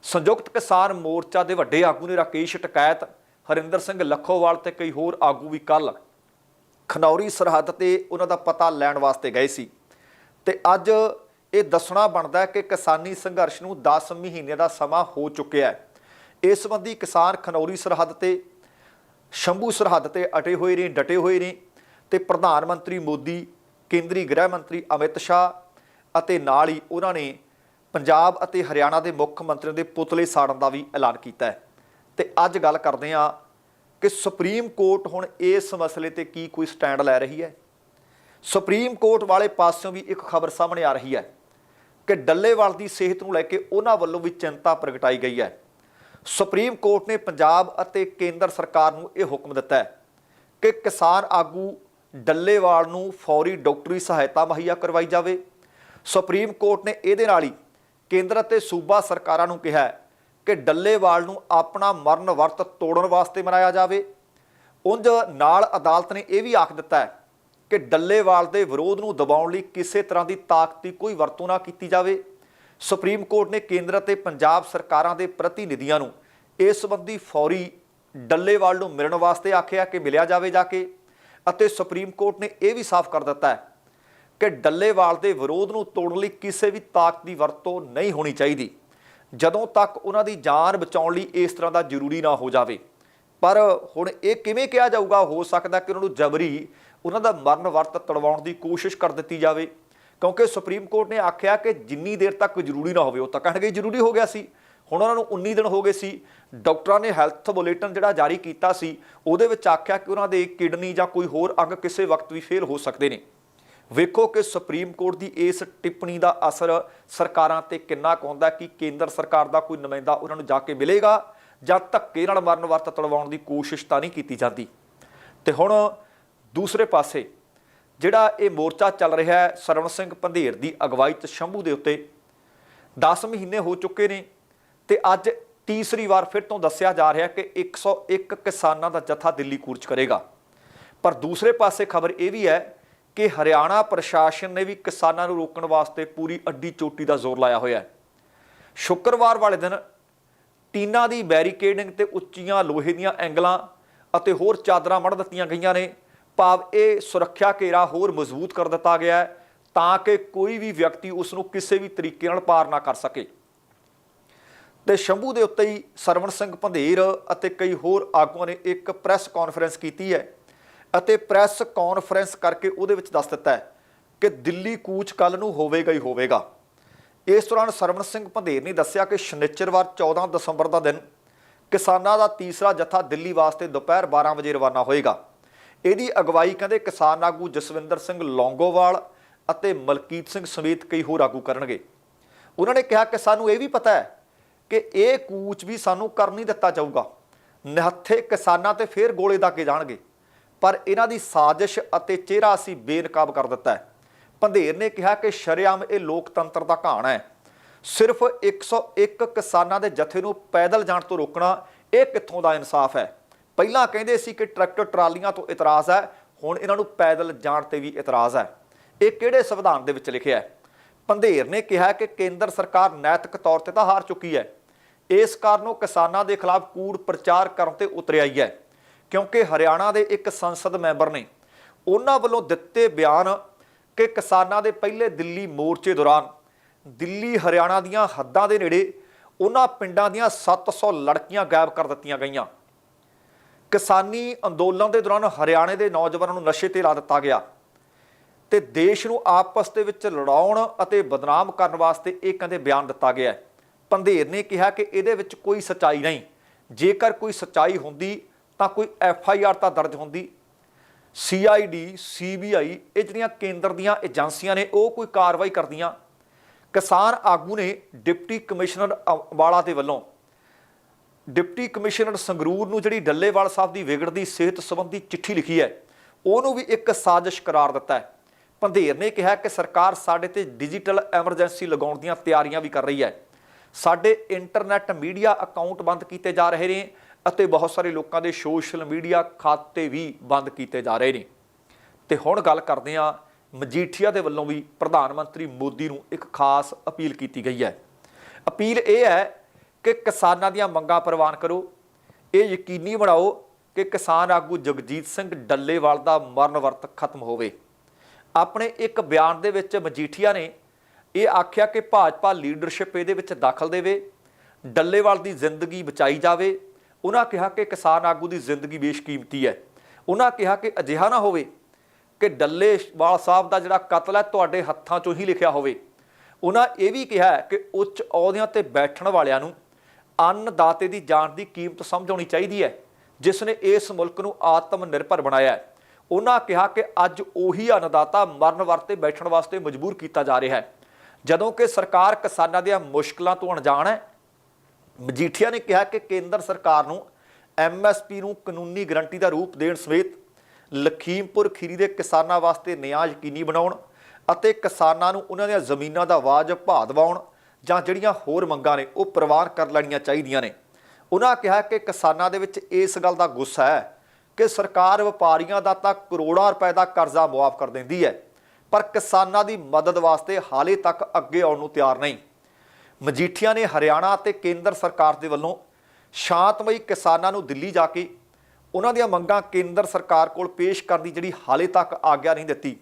ਸੰਯੁਕਤ ਕਿਸਾਨ ਮੋਰਚਾ ਦੇ ਵੱਡੇ ਆਗੂ ਨੇ ਰਾਕੇਸ਼ ਟਕੈਤ, ਹਰਿੰਦਰ ਸਿੰਘ ਲੱਖੋਵਾਲ ਤੇ ਕਈ ਹੋਰ ਆਗੂ ਵੀ ਕੱਲ ਖਨੌਰੀ ਸਰਹੱਦ ਤੇ ਉਹਨਾਂ ਦਾ ਪਤਾ ਲੈਣ ਵਾਸਤੇ ਗਏ ਸੀ। ਤੇ ਅੱਜ ਇਹ ਦੱਸਣਾ ਬਣਦਾ ਕਿ ਕਿਸਾਨੀ ਸੰਘਰਸ਼ ਨੂੰ 10 ਮਹੀਨੇ ਦਾ ਸਮਾਂ ਹੋ ਚੁੱਕਿਆ ਹੈ। ਇਸ ਸੰਬੰਧੀ ਕਿਸਾਨ ਖਨੌਰੀ ਸਰਹੱਦ ਤੇ, ਸ਼ੰਭੂ ਸਰਹੱਦ ਤੇ ਅਟੇ ਹੋਏ ਨੇ, ਡਟੇ ਹੋਏ ਨੇ ਤੇ ਪ੍ਰਧਾਨ ਮੰਤਰੀ ਮੋਦੀ, ਕੇਂਦਰੀ ਗ੍ਰਹਿ ਮੰਤਰੀ ਅਮਿਤ ਸ਼ਾਹ ਅਤੇ ਨਾਲ ਹੀ ਉਹਨਾਂ ਨੇ ਪੰਜਾਬ ਅਤੇ ਹਰਿਆਣਾ ਦੇ ਮੁੱਖ ਮੰਤਰੀਆਂ ਦੇ ਪੁਤਲੇ ਸਾੜਨ ਦਾ ਵੀ ਐਲਾਨ ਕੀਤਾ ਹੈ। ਤੇ ਅੱਜ ਗੱਲ ਕਰਦੇ ਹਾਂ ਕਿ ਸੁਪਰੀਮ ਕੋਰਟ ਹੁਣ ਇਸ ਮਸਲੇ ਤੇ ਕੀ ਕੋਈ ਸਟੈਂਡ ਲੈ ਰਹੀ ਹੈ। ਸੁਪਰੀਮ ਕੋਰਟ ਵਾਲੇ ਪਾਸਿਓਂ ਵੀ ਇੱਕ ਖਬਰ ਸਾਹਮਣੇ ਆ ਰਹੀ ਹੈ ਕਿ ਡੱਲੇਵਾਲ ਦੀ ਸਿਹਤ ਨੂੰ ਲੈ ਕੇ ਉਹਨਾਂ ਵੱਲੋਂ ਵੀ ਚਿੰਤਾ ਪ੍ਰਗਟਾਈ ਗਈ ਹੈ। ਸੁਪਰੀਮ ਕੋਰਟ ਨੇ ਪੰਜਾਬ ਅਤੇ ਕੇਂਦਰ ਸਰਕਾਰ ਨੂੰ ਇਹ ਹੁਕਮ ਦਿੱਤਾ ਹੈ ਕਿ ਕਿਸਾਨ ਆਗੂ ਡੱਲੇਵਾਲ ਨੂੰ ਫੌਰੀ ਡਾਕਟਰੀ ਸਹਾਇਤਾ ਮੁਹੱਈਆ ਕਰਵਾਈ ਜਾਵੇ ਸੁਪਰੀਮ ਕੋਰਟ ਨੇ ਇਹਦੇ ਨਾਲ ਹੀ ਕੇਂਦਰ ਅਤੇ ਸੂਬਾ ਸਰਕਾਰਾਂ ਨੂੰ ਕਿਹਾ ਕਿ ਡੱਲੇਵਾਲ ਨੂੰ ਆਪਣਾ ਮਰਨ ਵਰਤ ਤੋੜਨ ਵਾਸਤੇ ਮਨਾਇਆ ਜਾਵੇ। ਉਂਝ ਨਾਲ ਅਦਾਲਤ ਨੇ ਇਹ ਵੀ ਆਖ ਦਿੱਤਾ ਹੈ ਕਿ ਡੱਲੇਵਾਲ ਦੇ ਵਿਰੋਧ ਨੂੰ ਦਬਾਉਣ ਲਈ ਕਿਸੇ ਤਰ੍ਹਾਂ ਦੀ ਤਾਕਤ ਦੀ ਕੋਈ ਵਰਤੋਂ ਨਾ ਕੀਤੀ ਜਾਵੇ। ਸੁਪਰੀਮ ਕੋਰਟ ਨੇ ਕੇਂਦਰ ਅਤੇ ਪੰਜਾਬ ਸਰਕਾਰਾਂ ਦੇ ਪ੍ਰਤੀਨਿਧੀਆਂ ਨੂੰ ਇਸ ਸੰਬੰਧੀ ਫੌਰੀ ਡੱਲੇਵਾਲ ਨੂੰ ਮਿਲਣ ਵਾਸਤੇ ਆਖਿਆ ਕਿ ਮਿਲਿਆ ਜਾਵੇ ਜਾ ਕੇ ਅਤੇ ਸੁਪਰੀਮ ਕੋਰਟ ਨੇ ਇਹ ਵੀ ਸਾਫ਼ ਕਰ ਦਿੱਤਾ ਹੈ ਕਿ ਡੱਲੇਵਾਲ ਦੇ ਵਿਰੋਧ ਨੂੰ ਤੋੜਨ ਲਈ ਕਿਸੇ ਵੀ ਤਾਕਤ ਦੀ ਵਰਤੋਂ ਨਹੀਂ ਹੋਣੀ ਚਾਹੀਦੀ। ਜਦੋਂ ਤੱਕ ਉਹਨਾਂ ਦੀ ਜਾਨ ਬਚਾਉਣ ਲਈ ਇਸ ਤਰ੍ਹਾਂ ਦਾ ਜ਼ਰੂਰੀ ਨਾ ਹੋ ਜਾਵੇ। ਪਰ ਹੁਣ ਇਹ ਕਿਵੇਂ ਕਿਹਾ ਜਾਊਗਾ, ਹੋ ਸਕਦਾ ਕਿ ਉਹਨਾਂ ਨੂੰ ਜਬਰੀ ਉਹਨਾਂ ਦਾ ਮਰਨ ਵਰਤ ਤੜਵਾਉਣ ਦੀ ਕੋਸ਼ਿਸ਼ ਕਰ ਦਿੱਤੀ ਜਾਵੇ। ਕਿਉਂਕਿ ਸੁਪਰੀਮ ਕੋਰਟ ਨੇ ਆਖਿਆ ਕਿ ਜਿੰਨੀ ਦੇਰ ਤੱਕ ਜ਼ਰੂਰੀ ਨਾ ਹੋਵੇ, ਉਹ ਤਾਂ ਕਹਿਣਗੇ ਜ਼ਰੂਰੀ ਹੋ ਗਿਆ ਸੀ। ਹੁਣ ਉਹਨਾਂ ਨੂੰ 19 ਦਿਨ ਹੋ ਗਏ ਸੀ। ਡਾਕਟਰਾਂ ਨੇ ਹੈਲਥ ਬੁਲੇਟਿਨ ਜਿਹੜਾ ਜਾਰੀ ਕੀਤਾ ਸੀ, ਉਹਦੇ ਵਿੱਚ ਆਖਿਆ ਕਿ ਉਹਨਾਂ ਦੇ ਕਿਡਨੀ ਜਾਂ ਕੋਈ ਹੋਰ ਅੰਗ ਕਿਸੇ ਵਕਤ ਵੀ ਫੇਲ ਹੋ ਸਕਦੇ ਨੇ। ਵੇਖੋ ਕਿ ਸੁਪਰੀਮ ਕੋਰਟ ਦੀ ਇਸ ਟਿੱਪਣੀ ਦਾ ਅਸਰ ਸਰਕਾਰਾਂ ਤੇ ਕਿੰਨਾ ਕੁ ਹੁੰਦਾ ਕਿ ਕੇਂਦਰ ਸਰਕਾਰ ਦਾ ਕੋਈ ਨੁਮਾਇੰਦਾ ਉਹਨਾਂ ਨੂੰ ਜਾ ਕੇ ਮਿਲੇਗਾ ਜਾਂ ਧੱਕੇ ਨਾਲ ਮਰਨ ਵਰਤ ਤੜਵਾਉਣ ਦੀ ਕੋਸ਼ਿਸ਼ ਤਾਂ ਨਹੀਂ ਕੀਤੀ ਜਾਂਦੀ। ਤੇ ਹੁਣ ਦੂਸਰੇ ਪਾਸੇ ਜਿਹੜਾ ਇਹ ਮੋਰਚਾ ਚੱਲ ਰਿਹਾ ਹੈ, ਸਰਵਣ ਸਿੰਘ ਪੰਧੇਰ ਦੀ ਅਗਵਾਈ ਚ ਸ਼ੰਭੂ ਦੇ ਉੱਤੇ 10 ਮਹੀਨੇ ਹੋ ਚੁੱਕੇ ਨੇ ਤੇ ਅੱਜ ਤੀਸਰੀ ਵਾਰ ਫਿਰ ਤੋਂ ਦੱਸਿਆ ਜਾ ਰਿਹਾ ਕਿ 101 ਕਿਸਾਨਾਂ ਦਾ ਜਥਾ ਦਿੱਲੀ ਕੂਚ ਕਰੇਗਾ। ਪਰ ਦੂਸਰੇ ਪਾਸੇ ਖਬਰ ਇਹ ਵੀ ਹੈ ਕਿ ਹਰਿਆਣਾ ਪ੍ਰਸ਼ਾਸਨ ਨੇ ਵੀ ਕਿਸਾਨਾਂ ਨੂੰ ਰੋਕਣ ਵਾਸਤੇ ਪੂਰੀ ਅੱਡੀ ਚੋਟੀ ਦਾ ਜ਼ੋਰ ਲਾਇਆ ਹੋਇਆ ਹੈ। ਸ਼ੁੱਕਰਵਾਰ ਵਾਲੇ ਦਿਨ ਟੀਨਾ ਦੀ ਬੈਰੀਕੇਡਿੰਗ ਤੇ ਉੱਚੀਆਂ ਲੋਹੇ ਦੀਆਂ ਐਂਗਲਾਂ ਅਤੇ ਹੋਰ ਚਾਦਰਾਂ ਮੜ ਦਿੱਤੀਆਂ ਗਈਆਂ ਨੇ। ਭਾਵ ਇਹ ਸੁਰੱਖਿਆ ਘੇਰਾ ਹੋਰ ਮਜ਼ਬੂਤ ਕਰ ਦਿੱਤਾ ਗਿਆ ਹੈ ਤਾਂ ਕਿ ਕੋਈ ਵੀ ਵਿਅਕਤੀ ਉਸ ਨੂੰ ਕਿਸੇ ਵੀ ਤਰੀਕੇ ਨਾਲ ਪਾਰ ਨਾ ਕਰ ਸਕੇ। ਤੇ ਸ਼ੰਭੂ ਦੇ ਉੱਤੇ ਹੀ ਸਰਵਣ ਸਿੰਘ ਪੰਧੇਰ ਅਤੇ ਕਈ ਹੋਰ ਆਗੂਆਂ ਨੇ ਇੱਕ ਪ੍ਰੈਸ ਕਾਨਫਰੰਸ ਕੀਤੀ ਹੈ। ਅਤੇ ਪ੍ਰੈਸ ਕਾਨਫਰੰਸ ਕਰਕੇ ਉਹਦੇ ਵਿੱਚ ਦੱਸ ਦਿੱਤਾ ਹੈ ਕਿ ਦਿੱਲੀ ਕੂਚ ਕੱਲ ਨੂੰ ਹੋਵੇਗਾ ਹੀ ਹੋਵੇਗਾ। ਇਸ ਦੌਰਾਨ ਸਰਵਣ ਸਿੰਘ ਪੰਧੇਰ ਨੇ ਦੱਸਿਆ ਕਿ ਸ਼ਨੀਚਰਵਾਰ 14 ਦਸੰਬਰ ਦਾ ਦਿਨ ਕਿਸਾਨਾਂ ਦਾ ਤੀਸਰਾ ਜਥਾ ਦਿੱਲੀ ਵਾਸਤੇ ਦੁਪਹਿਰ 12 ਵਜੇ ਰਵਾਨਾ ਹੋਏਗਾ। ਇਹਦੀ ਅਗਵਾਈ ਕਹਿੰਦੇ ਕਿਸਾਨ ਆਗੂ ਜਸਵਿੰਦਰ ਸਿੰਘ ਲੌਂਗੋਵਾਲ ਅਤੇ ਮਲਕੀਤ ਸਿੰਘ ਸਮੇਤ ਕਈ ਹੋਰ ਆਗੂ ਕਰਨਗੇ। ਉਹਨਾਂ ਨੇ ਕਿਹਾ ਕਿ ਸਾਨੂੰ ਇਹ ਵੀ ਪਤਾ ਹੈ ਕਿ ਇਹ ਕੂਚ ਵੀ ਸਾਨੂੰ ਕਰ ਨਹੀਂ ਦਿੱਤਾ ਜਾਊਗਾ। ਨਿਹੱਥੇ ਕਿਸਾਨਾਂ ਤੇ ਫੇਰ ਗੋਲੇ ਦਾ ਕੇ ਜਾਣਗੇ। ਪਰ ਇਹਨਾਂ ਦੀ ਸਾਜ਼ਿਸ਼ ਅਤੇ ਚਿਹਰਾ ਅਸੀਂ ਬੇਨਕਾਬ ਕਰ ਦਿੱਤਾ ਹੈ। ਪੰਧੇਰ ਨੇ ਕਿਹਾ ਕਿ ਸ਼ਰੇਆਮ ਇਹ ਲੋਕਤੰਤਰ ਦਾ ਘਾਣ ਹੈ। ਸਿਰਫ 101 ਕਿਸਾਨਾਂ ਦੇ ਜਥੇ ਨੂੰ ਪੈਦਲ ਜਾਣ ਤੋਂ ਰੋਕਣਾ ਇਹ ਕਿੱਥੋਂ ਦਾ ਇਨਸਾਫ ਹੈ? ਪਹਿਲਾਂ ਕਹਿੰਦੇ ਸੀ ਕਿ ਟਰੈਕਟਰ ਟਰਾਲੀਆਂ ਤੋਂ ਇਤਰਾਜ਼ ਹੈ, ਹੁਣ ਇਹਨਾਂ ਨੂੰ ਪੈਦਲ ਜਾਣ ਤੇ ਵੀ ਇਤਰਾਜ਼ ਹੈ। ਇਹ ਕਿਹੜੇ ਸੰਵਿਧਾਨ ਦੇ ਵਿੱਚ ਲਿਖਿਆ ਹੈ? ਪੰਧੇਰ ਨੇ ਕਿਹਾ ਕਿ ਕੇਂਦਰ ਸਰਕਾਰ ਨੈਤਿਕ ਤੌਰ ਤੇ ਤਾਂ ਹਾਰ ਚੁੱਕੀ ਹੈ। ਇਸ ਕਾਰਨ ਉਹ ਕਿਸਾਨਾਂ ਦੇ ਖਿਲਾਫ ਕੂੜ ਪ੍ਰਚਾਰ ਕਰਨ ਤੇ ਉਤਰਿਆਈ ਹੈ। ਕਿਉਂਕਿ ਹਰਿਆਣਾ ਦੇ ਇੱਕ ਸੰਸਦ ਮੈਂਬਰ ਨੇ ਉਹਨਾਂ ਵੱਲੋਂ ਦਿੱਤੇ ਬਿਆਨ ਕਿ ਕਿਸਾਨਾਂ ਦੇ ਪਹਿਲੇ ਦਿੱਲੀ ਮੋਰਚੇ ਦੌਰਾਨ ਦਿੱਲੀ, ਹਰਿਆਣਾ ਦੀਆਂ ਹੱਦਾਂ ਦੇ ਨੇੜੇ ਉਹਨਾਂ ਪਿੰਡਾਂ ਦੀਆਂ 700 ਲੜਕੀਆਂ ਗਾਇਬ ਕਰ ਦਿੱਤੀਆਂ ਗਈਆਂ। ਕਿਸਾਨੀ ਅੰਦੋਲਨ ਦੇ ਦੌਰਾਨ ਹਰਿਆਣੇ ਦੇ ਨੌਜਵਾਨਾਂ ਨੂੰ ਨਸ਼ੇ ਤੇ ਲਾ ਦਿੱਤਾ ਗਿਆ ਤੇ ਦੇਸ਼ ਨੂੰ ਆਪਸ ਦੇ ਵਿੱਚ ਲੜਾਉਣ ਅਤੇ ਬਦਨਾਮ ਕਰਨ ਵਾਸਤੇ ਇਹ ਕਹਿੰਦੇ ਬਿਆਨ ਦਿੱਤਾ ਗਿਆ ਪੰਧੇਰ ਨੇ ਕਿਹਾ ਕਿ ਇਹਦੇ ਵਿੱਚ ਕੋਈ ਸਚਾਈ ਨਹੀਂ। ਜੇਕਰ ਕੋਈ ਸਚਾਈ ਹੁੰਦੀ ਤਾਂ ਕੋਈ ਐਫ ਆਈ ਆਰ ਤਾਂ ਦਰਜ ਹੁੰਦੀ। ਸੀ I D, C B I, ਇਹ ਜਿਹੜੀਆਂ ਕੇਂਦਰ ਦੀਆਂ ਏਜੰਸੀਆਂ ਨੇ, ਉਹ ਕੋਈ ਕਾਰਵਾਈ ਕਰਦੀਆਂ। ਕਿਸਾਨ ਆਗੂ ਨੇ ਡਿਪਟੀ ਕਮਿਸ਼ਨਰ ਵਾਲਾ ਦੇ ਵੱਲੋਂ ਡਿਪਟੀ ਕਮਿਸ਼ਨਰ ਸੰਗਰੂਰ ਨੂੰ ਜਿਹੜੀ ਡੱਲੇਵਾਲ ਸਾਹਿਬ ਦੀ ਵਿਗੜਦੀ ਸਿਹਤ ਸੰਬੰਧੀ ਚਿੱਠੀ ਲਿਖੀ ਹੈ, ਉਹਨੂੰ ਵੀ ਇੱਕ ਸਾਜ਼ਿਸ਼ ਕਰਾਰ ਦਿੱਤਾ ਹੈ। ਪੰਧੇਰ ਨੇ ਕਿਹਾ ਕਿ ਸਰਕਾਰ ਸਾਡੇ ਤੇ ਡਿਜੀਟਲ ਐਮਰਜੈਂਸੀ ਲਗਾਉਣ ਦੀਆਂ ਤਿਆਰੀਆਂ ਵੀ ਕਰ ਰਹੀ ਹੈ। ਸਾਡੇ ਇੰਟਰਨੈਟ ਮੀਡੀਆ ਅਕਾਊਂਟ ਬੰਦ ਕੀਤੇ ਜਾ ਰਹੇ ਨੇ ਅਤੇ ਬਹੁਤ ਸਾਰੇ ਲੋਕਾਂ ਦੇ ਸੋਸ਼ਲ ਮੀਡੀਆ ਖਾਤੇ ਵੀ ਬੰਦ ਕੀਤੇ ਜਾ ਰਹੇ ਨੇ। ਤੇ ਹੁਣ ਗੱਲ ਕਰਦੇ ਹਾਂ ਮਜੀਠੀਆ ਦੇ ਵੱਲੋਂ ਵੀ ਪ੍ਰਧਾਨ ਮੰਤਰੀ ਮੋਦੀ ਨੂੰ ਇੱਕ ਖਾਸ ਅਪੀਲ ਕੀਤੀ ਗਈ ਹੈ। ਅਪੀਲ ਇਹ ਹੈ ਕਿ ਕਿਸਾਨਾਂ ਦੀਆਂ ਮੰਗਾਂ ਪ੍ਰਵਾਨ ਕਰੋ। ਇਹ ਯਕੀਨੀ ਬਣਾਓ ਕਿ ਕਿਸਾਨ ਆਗੂ ਜਗਜੀਤ ਸਿੰਘ ਡੱਲੇਵਾਲ ਦਾ ਮਰਨ ਵਰਤ ਖਤਮ ਹੋਵੇ। ਆਪਣੇ ਇੱਕ ਬਿਆਨ ਦੇ ਵਿੱਚ ਮਜੀਠੀਆ ਨੇ ਇਹ ਆਖਿਆ ਕਿ ਭਾਜਪਾ ਲੀਡਰਸ਼ਿਪ ਇਹਦੇ ਵਿੱਚ ਦਾਖਲ ਦੇਵੇ, ਡੱਲੇਵਾਲ ਦੀ ਜ਼ਿੰਦਗੀ ਬਚਾਈ ਜਾਵੇ ਉਹਨਾਂ ਕਿਹਾ ਕਿ ਕਿਸਾਨ ਆਗੂ ਦੀ ਜ਼ਿੰਦਗੀ ਬੇਸ਼ਕੀਮਤੀ ਹੈ। ਉਹਨਾਂ ਕਿਹਾ ਕਿ ਅਜਿਹਾ ਨਾ ਹੋਵੇ ਕਿ ਡੱਲੇਵਾਲ ਸਾਹਿਬ ਦਾ ਜਿਹੜਾ ਕਤਲ ਹੈ, ਤੁਹਾਡੇ ਹੱਥਾਂ 'ਚੋਂ ਹੀ ਲਿਖਿਆ ਹੋਵੇ। ਉਹਨਾਂ ਇਹ ਵੀ ਕਿਹਾ ਕਿ ਉੱਚ ਅਹੁਦਿਆਂ ਤੇ ਬੈਠਣ ਵਾਲਿਆਂ ਨੂੰ ਅੰਨਦਾਤੇ ਦੀ ਜਾਨ ਦੀ ਕੀਮਤ ਸਮਝਾਉਣੀ ਚਾਹੀਦੀ ਹੈ, ਜਿਸ ਨੇ ਇਸ ਮੁਲਕ ਨੂੰ ਆਤਮ ਨਿਰਭਰ ਬਣਾਇਆ ਹੈ। ਉਹਨਾਂ ਕਿਹਾ ਕਿ ਅੱਜ ਉਹੀ ਅੰਨਦਾਤਾ ਮਰਨ ਵਰਤੇ ਬੈਠਣ ਵਾਸਤੇ ਮਜਬੂਰ ਕੀਤਾ ਜਾ ਰਿਹਾ ਹੈ। ਜਦੋਂ ਕਿ ਸਰਕਾਰ ਕਿਸਾਨਾਂ ਦੀਆਂ ਮੁਸ਼ਕਲਾਂ ਤੋਂ ਅਣਜਾਣ ਹੈ ਮਜੀਠੀਆ ਨੇ ਕਿਹਾ ਕਿ ਕੇਂਦਰ ਸਰਕਾਰ ਨੂੰ ਐਮਐਸਪੀ ਨੂੰ ਕਾਨੂੰਨੀ ਗਰੰਟੀ ਦਾ ਰੂਪ ਦੇਣ ਸਮੇਤ ਲਖੀਮਪੁਰ ਖੀਰੀ ਦੇ ਕਿਸਾਨਾਂ ਵਾਸਤੇ ਨਿਆਂ ਯਕੀਨੀ ਬਣਾਉਣ ਅਤੇ ਕਿਸਾਨਾਂ ਨੂੰ ਉਹਨਾਂ ਦੀਆਂ ਜ਼ਮੀਨਾਂ ਦਾ ਵਾਜਬ ਭਾਅ ਦਿਵਾਉਣ ਜਾਂ ਜਿਹੜੀਆਂ ਹੋਰ ਮੰਗਾਂ ਨੇ ਉਹ ਪ੍ਰਵਾਨ ਕਰ ਲੈਣੀਆਂ ਚਾਹੀਦੀਆਂ ਨੇ। ਉਹਨਾਂ ਕਿਹਾ ਕਿ ਕਿਸਾਨਾਂ ਦੇ ਵਿੱਚ ਇਸ ਗੱਲ ਦਾ ਗੁੱਸਾ ਹੈ ਕਿ ਸਰਕਾਰ ਵਪਾਰੀਆਂ ਦਾ ਤਾਂ ਕਰੋੜਾਂ ਰੁਪਏ ਦਾ ਕਰਜ਼ਾ ਮੁਆਫ ਕਰ ਦਿੰਦੀ ਹੈ, ਪਰ ਕਿਸਾਨਾਂ ਦੀ ਮਦਦ ਵਾਸਤੇ ਹਾਲੇ ਤੱਕ ਅੱਗੇ ਆਉਣ ਨੂੰ ਤਿਆਰ ਨਹੀਂ। ਮਜੀਠੀਆ ਨੇ ਹਰਿਆਣਾ ਅਤੇ ਕੇਂਦਰ ਸਰਕਾਰ ਦੇ ਵੱਲੋਂ ਸ਼ਾਂਤਮਈ ਕਿਸਾਨਾਂ ਨੂੰ ਦਿੱਲੀ ਜਾ ਕੇ ਉਹਨਾਂ ਦੀਆਂ ਮੰਗਾਂ ਕੇਂਦਰ ਸਰਕਾਰ ਕੋਲ ਪੇਸ਼ ਕਰਨ ਦੀ ਜਿਹੜੀ ਹਾਲੇ ਤੱਕ ਆਗਿਆ ਨਹੀਂ ਦਿੱਤੀ,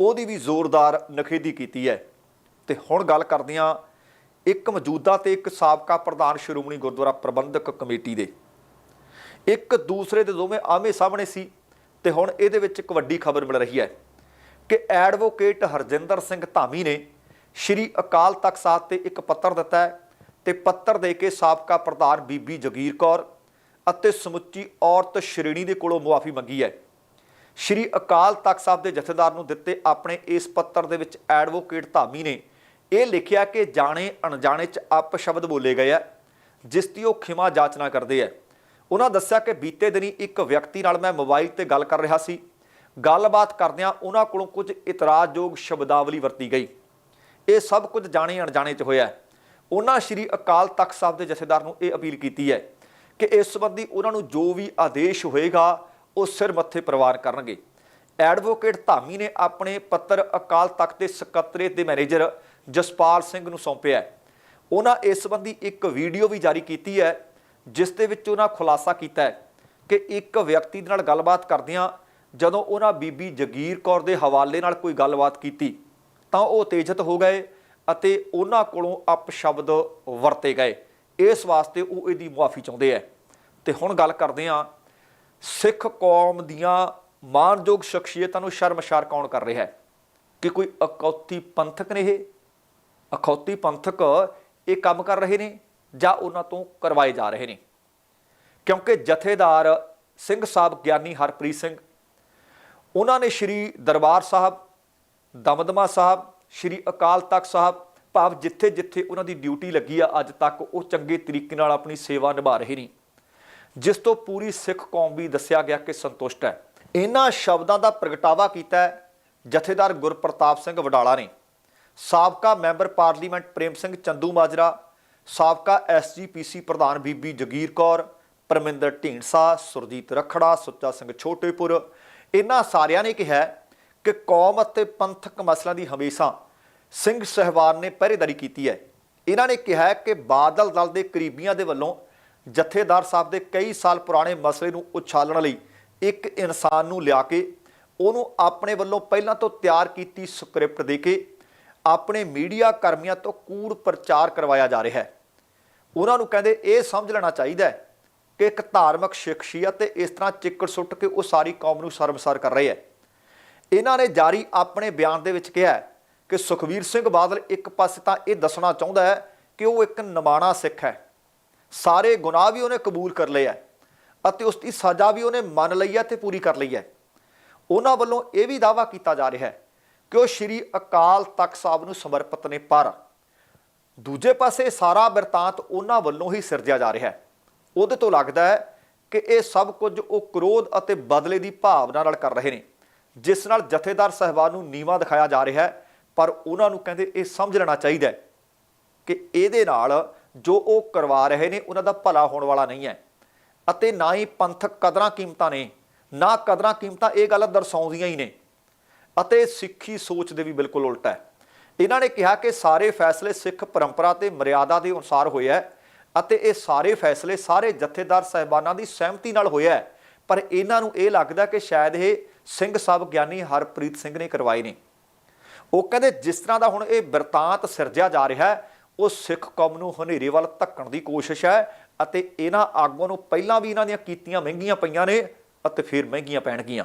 ਉਹਦੀ ਵੀ ਜ਼ੋਰਦਾਰ ਨਖੇਦੀ ਕੀਤੀ ਹੈ। ਤੇ ਹੁਣ ਗੱਲ ਕਰਦੇ ਹਾਂ ਇੱਕ ਮੌਜੂਦਾ ਤੇ ਇੱਕ ਸਾਬਕਾ ਪ੍ਰਧਾਨ ਸ਼੍ਰੋਮਣੀ ਗੁਰਦੁਆਰਾ ਪ੍ਰਬੰਧਕ ਕਮੇਟੀ ਦੇ। ਇੱਕ ਦੂਸਰੇ ਦੇ ਦੋਵੇਂ ਆਮੇ ਸਾਹਮਣੇ ਸੀ ਤੇ ਹੁਣ ਇਹਦੇ ਵਿੱਚ ਇੱਕ ਵੱਡੀ ਖਬਰ ਮਿਲ ਰਹੀ ਹੈ ਕਿ ਐਡਵੋਕੇਟ ਹਰਜਿੰਦਰ ਸਿੰਘ ਧਾਮੀ ਨੇ ਸ਼੍ਰੀ ਅਕਾਲ ਤਖਤ ਸਾਹਿਬ ਤੇ ਇੱਕ ਪੱਤਰ ਦਿੱਤਾ ਹੈ ਤੇ ਪੱਤਰ ਦੇ ਕੇ ਸਾਬਕਾ ਪ੍ਰਧਾਨ ਬੀਬੀ ਜਗੀਰ ਕੌਰ ਅਤੇ ਸਮੁੱਚੀ ਔਰਤ ਸ਼੍ਰੇਣੀ ਦੇ ਕੋਲੋਂ ਮੁਆਫੀ ਮੰਗੀ ਹੈ। ਸ਼੍ਰੀ ਅਕਾਲ ਤਖਤ ਸਾਹਿਬ ਦੇ ਜਥੇਦਾਰ ਨੂੰ ਦਿੱਤੇ ਆਪਣੇ ਇਸ ਪੱਤਰ ਦੇ ਵਿੱਚ ਐਡਵੋਕੇਟ ਧਾਮੀ ਨੇ ਇਹ ਲਿਖਿਆ ਕਿ ਜਾਣੇ ਅਣਜਾਣੇ ਚ ਅਪ ਸ਼ਬਦ ਬੋਲੇ ਗਏ ਆ, ਜਿਸ ਦੀ ਉਹ ਖਿਮਾ ਜਾਚਨਾ ਕਰਦੇ ਆ। ਉਹਨਾਂ ਦੱਸਿਆ ਕਿ ਬੀਤੇ ਦਿਨੀ ਇੱਕ ਵਿਅਕਤੀ ਨਾਲ ਮੈਂ ਮੋਬਾਈਲ ਤੇ ਗੱਲ ਕਰ ਰਿਹਾ ਸੀ। ਗੱਲਬਾਤ ਕਰਦਿਆਂ ਉਹਨਾਂ ਕੋਲੋਂ ਕੁਝ ਇਤਰਾਜ਼ਯੋਗ ਸ਼ਬਦਾਵਲੀ ਵਰਤੀ ਗਈ। ਇਹ ਸਭ ਕੁਝ ਜਾਣੇ ਅਣਜਾਣੇ ਚ ਹੋਇਆ ਉਹਨਾਂ ਸ਼੍ਰੀ ਅਕਾਲ ਤਖਤ ਸਾਹਿਬ ਦੇ ਜਥੇਦਾਰ ਨੂੰ ਇਹ ਅਪੀਲ ਕੀਤੀ ਹੈ ਕਿ ਇਸ ਸੰਬੰਧੀ ਉਹਨਾਂ ਨੂੰ ਜੋ ਵੀ ਆਦੇਸ਼ ਹੋਏਗਾ, ਉਹ ਸਿਰ ਮੱਥੇ ਪ੍ਰਵਾਨ ਕਰਨਗੇ। ਐਡਵੋਕੇਟ ਧਾਮੀ ਨੇ ਆਪਣੇ ਪੱਤਰ ਅਕਾਲ ਤਖਤ ਦੇ ਸਕੱਤਰੇਤ ਦੇ ਮੈਨੇਜਰ ਜਸਪਾਲ ਸਿੰਘ ਨੂੰ ਸੌਂਪਿਆ ਉਹਨਾਂ ਇਸ ਸੰਬੰਧੀ ਇੱਕ ਵੀਡੀਓ ਵੀ ਜਾਰੀ ਕੀਤੀ ਹੈ, ਜਿਸ ਦੇ ਵਿੱਚ ਉਹਨਾਂ ਖੁਲਾਸਾ ਕੀਤਾ ਹੈ ਕਿ ਇੱਕ ਵਿਅਕਤੀ ਦੇ ਨਾਲ ਗੱਲਬਾਤ ਕਰਦਿਆਂ ਜਦੋਂ ਉਹਨਾਂ ਬੀਬੀ ਜਗੀਰ ਕੌਰ ਦੇ ਹਵਾਲੇ ਨਾਲ ਕੋਈ ਗੱਲਬਾਤ ਕੀਤੀ ਤਾਂ ਉਹ ਤੇਜਤ ਹੋ ਗਏ ਅਤੇ ਉਹਨਾਂ ਕੋਲੋਂ ਅਪਸ਼ਬਦ ਵਰਤੇ ਗਏ। ਇਸ ਵਾਸਤੇ ਉਹ ਇਹਦੀ ਮੁਆਫੀ ਚਾਹੁੰਦੇ ਆ ਤੇ ਹੁਣ ਗੱਲ ਕਰਦੇ ਹਾਂ ਸਿੱਖ ਕੌਮ ਦੀਆਂ ਮਾਨਯੋਗ ਸ਼ਖਸੀਅਤਾਂ ਨੂੰ ਸ਼ਰਮਸ਼ਾਰ ਕੌਣ ਕਰ ਰਿਹਾ ਹੈ ਕਿ ਕੋਈ ਅਕੌਤੀ ਪੰਥਕ ਨੇ ਇਹ? ਅਖੌਤੀ ਪੰਥਕ ਇਹ ਕੰਮ ਕਰ ਰਹੇ ਨੇ ਜਾਂ ਉਹਨਾਂ ਤੋਂ ਕਰਵਾਏ ਜਾ ਰਹੇ ਨੇ? ਕਿਉਂਕਿ ਜਥੇਦਾਰ ਸਿੰਘ ਸਾਹਿਬ ਗਿਆਨੀ ਹਰਪ੍ਰੀਤ ਸਿੰਘ, ਉਹਨਾਂ ਨੇ ਸ਼੍ਰੀ ਦਰਬਾਰ ਸਾਹਿਬ ਦਮਦਮਾ ਸਾਹਿਬ, ਸ਼੍ਰੀ ਅਕਾਲ ਤਖਤ ਸਾਹਿਬ, ਭਾਵ ਜਿੱਥੇ ਜਿੱਥੇ ਉਹਨਾਂ ਦੀ ਡਿਊਟੀ ਲੱਗੀ ਆ, ਅੱਜ ਤੱਕ ਉਹ ਚੰਗੇ ਤਰੀਕੇ ਨਾਲ ਆਪਣੀ ਸੇਵਾ ਨਿਭਾ ਰਹੇ ਨੇ। ਜਿਸ ਤੋਂ ਪੂਰੀ ਸਿੱਖ ਕੌਮ ਵੀ ਦੱਸਿਆ ਗਿਆ ਕਿ ਸੰਤੁਸ਼ਟ ਹੈ। ਇਹਨਾਂ ਸ਼ਬਦਾਂ ਦਾ ਪ੍ਰਗਟਾਵਾ ਕੀਤਾ ਜਥੇਦਾਰ ਗੁਰਪ੍ਰਤਾਪ ਸਿੰਘ ਵਡਾਲਾ ਨੇ। ਸਾਬਕਾ member parliament Prem Singh Chandumajra, ਸਾਬਕਾ ਐਸਜੀਪੀਸੀ ਪ੍ਰਧਾਨ ਬੀਬੀ ਜਗੀਰ ਕੌਰ, ਪਰਮਿੰਦਰ ਢੀਂਡਸਾ, ਸੁਰਜੀਤ ਰਖੜਾ, ਸੁੱਚਾ ਸਿੰਘ ਛੋਟੇਪੁਰ। ਇਹਨਾਂ ਸਾਰਿਆਂ ਨੇ ਕਿਹਾ ਕਿ ਕੌਮ ਅਤੇ ਪੰਥਕ ਮਸਲਿਆਂ ਦੀ ਹਮੇਸ਼ਾ ਸਿੰਘ ਸਹਿਬਾਨ ਨੇ ਪਹਿਰੇਦਾਰੀ ਕੀਤੀ ਹੈ। ਇਹਨਾਂ ਨੇ ਕਿਹਾ ਕਿ ਬਾਦਲ ਦਲ ਦੇ ਕਰੀਬੀਆਂ ਦੇ ਵੱਲੋਂ ਜਥੇਦਾਰ ਸਾਹਿਬ ਦੇ ਕਈ ਸਾਲ ਪੁਰਾਣੇ ਮਸਲੇ ਨੂੰ ਉਛਾਲਣ ਲਈ ਇੱਕ ਇਨਸਾਨ ਨੂੰ ਲਿਆ ਕੇ ਉਹਨੂੰ ਆਪਣੇ ਵੱਲੋਂ ਪਹਿਲਾਂ ਤੋਂ ਤਿਆਰ ਕੀਤੀ ਸਕ੍ਰਿਪਟ ਦੇ ਕੇ ਆਪਣੇ ਮੀਡੀਆ ਕਰਮੀਆਂ ਤੋਂ ਕੂੜ ਪ੍ਰਚਾਰ ਕਰਵਾਇਆ ਜਾ ਰਿਹਾ ਹੈ। ਉਹਨਾਂ ਨੂੰ ਕਹਿੰਦੇ ਇਹ ਸਮਝ ਲੈਣਾ ਚਾਹੀਦਾ ਹੈ ਕਿ ਇੱਕ ਧਾਰਮਿਕ ਸ਼ਖਸੀਅਤ ਤੇ ਇਸ ਤਰ੍ਹਾਂ ਚਿੱਕੜ ਸੁੱਟ ਕੇ ਉਹ ਸਾਰੀ ਕੌਮ ਨੂੰ ਸ਼ਰਮਸਾਰ ਕਰ ਰਹੇ ਹੈ। ਇਹਨਾਂ ਨੇ ਜਾਰੀ ਆਪਣੇ ਬਿਆਨ ਦੇ ਵਿੱਚ ਕਿਹਾ ਕਿ ਸੁਖਵੀਰ ਸਿੰਘ ਬਾਦਲ ਇੱਕ ਪਾਸੇ ਤਾਂ ਇਹ ਦੱਸਣਾ ਚਾਹੁੰਦਾ ਹੈ ਕਿ ਉਹ ਇੱਕ ਨਿਮਾਣਾ ਸਿੱਖ ਹੈ। ਸਾਰੇ ਗੁਨਾਹ ਵੀ ਉਹਨੇ ਕਬੂਲ ਕਰ ਲਏ ਹੈ ਅਤੇ ਉਸ ਦੀ ਸਜ਼ਾ ਵੀ ਉਹਨੇ ਮੰਨ ਲਈ ਹੈ ਤੇ ਪੂਰੀ ਕਰ ਲਈ ਹੈ। ਉਹਨਾਂ ਵੱਲੋਂ ਇਹ ਵੀ ਦਾਅਵਾ ਕੀਤਾ ਜਾ ਰਿਹਾ ਹੈ ਕਿ ਉਹ ਸ਼੍ਰੀ ਅਕਾਲ ਤਖਤ ਸਾਹਿਬ ਨੂੰ ਸਮਰਪਿਤ ਨੇ ਪਰ ਦੂਜੇ ਪਾਸੇ ਸਾਰਾ ਬਿਰਤਾਂਤ ਉਹਨਾਂ ਵੱਲੋਂ ਹੀ ਸਿਰਜਿਆ ਜਾ ਰਿਹਾ ਹੈ। ਉਹਦੇ ਤੋਂ ਲੱਗਦਾ ਹੈ ਕਿ ਇਹ ਸਭ ਕੁਝ ਉਹ ਕ੍ਰੋਧ ਅਤੇ ਬਦਲੇ ਦੀ ਭਾਵਨਾ ਨਾਲ ਕਰ ਰਹੇ ਨੇ। ਜਿਸ ਨਾਲ ਜਥੇਦਾਰ ਸਹਿਬਾਨ ਨੂੰ ਨੀਵਾ ਦਿਖਾਇਆ ਜਾ ਰਿਹਾ ਹੈ, ਪਰ ਉਹਨਾਂ ਨੂੰ ਕਹਿੰਦੇ ਇਹ ਸਮਝ ਲੈਣਾ ਚਾਹੀਦਾ ਕਿ ਇਹਦੇ ਨਾਲ ਜੋ ਉਹ ਕਰਵਾ ਰਹੇ ਨੇ, ਉਹਨਾਂ ਦਾ ਭਲਾ ਹੋਣ ਵਾਲਾ ਨਹੀਂ ਹੈ। ਅਤੇ ਨਾ ਹੀ ਪੰਥਕ ਕਦਰਾਂ ਕੀਮਤਾਂ ਨੇ, ਨਾ ਕਦਰਾਂ ਕੀਮਤਾਂ ਇਹ ਗੱਲ ਦਰਸਾਉਂਦੀਆਂ ਹੀ ਨੇ। ਅਤੇ ਸਿੱਖੀ ਸੋਚ ਦੇ ਵੀ ਬਿਲਕੁਲ ਉਲਟ ਹੈ। ਇਹਨਾਂ ਨੇ ਕਿਹਾ ਕਿ ਸਾਰੇ ਫੈਸਲੇ ਸਿੱਖ ਪਰੰਪਰਾ ਤੇ ਮਰਿਆਦਾ ਦੇ ਅਨੁਸਾਰ ਹੋਇਆ ਹੈ ਅਤੇ ਇਹ ਸਾਰੇ ਫੈਸਲੇ ਸਾਰੇ ਜਥੇਦਾਰ ਸਹਿਬਾਨਾਂ ਦੀ ਸਹਿਮਤੀ ਨਾਲ ਹੋਇਆ ਹੈ ਪਰ ਇਹਨਾਂ ਨੂੰ ਇਹ ਲੱਗਦਾ ਕਿ ਸ਼ਾਇਦ ਇਹ ਸਿੰਘ ਸਾਹਿਬ ਗਿਆਨੀ ਹਰਪ੍ਰੀਤ ਸਿੰਘ ਨੇ ਕਰਵਾਏ ਨੇ। ਉਹ ਕਹਿੰਦੇ ਜਿਸ ਤਰ੍ਹਾਂ ਦਾ ਹੁਣ ਇਹ ਬਿਰਤਾਂਤ ਸਿਰਜਿਆ ਜਾ ਰਿਹਾ ਹੈ, ਉਹ ਸਿੱਖ ਕੌਮ ਨੂੰ ਹਨੇਰੇ ਵੱਲ ਧੱਕਣ ਦੀ ਕੋਸ਼ਿਸ਼ ਹੈ ਅਤੇ ਇਹਨਾਂ ਆਗੂਆਂ ਨੂੰ ਪਹਿਲਾਂ ਵੀ ਇਹਨਾਂ ਦੀਆਂ ਕੀਤੀਆਂ ਮਹਿੰਗੀਆਂ ਪਈਆਂ ਨੇ ਅਤੇ ਫਿਰ ਮਹਿੰਗੀਆਂ ਪੈਣਗੀਆਂ।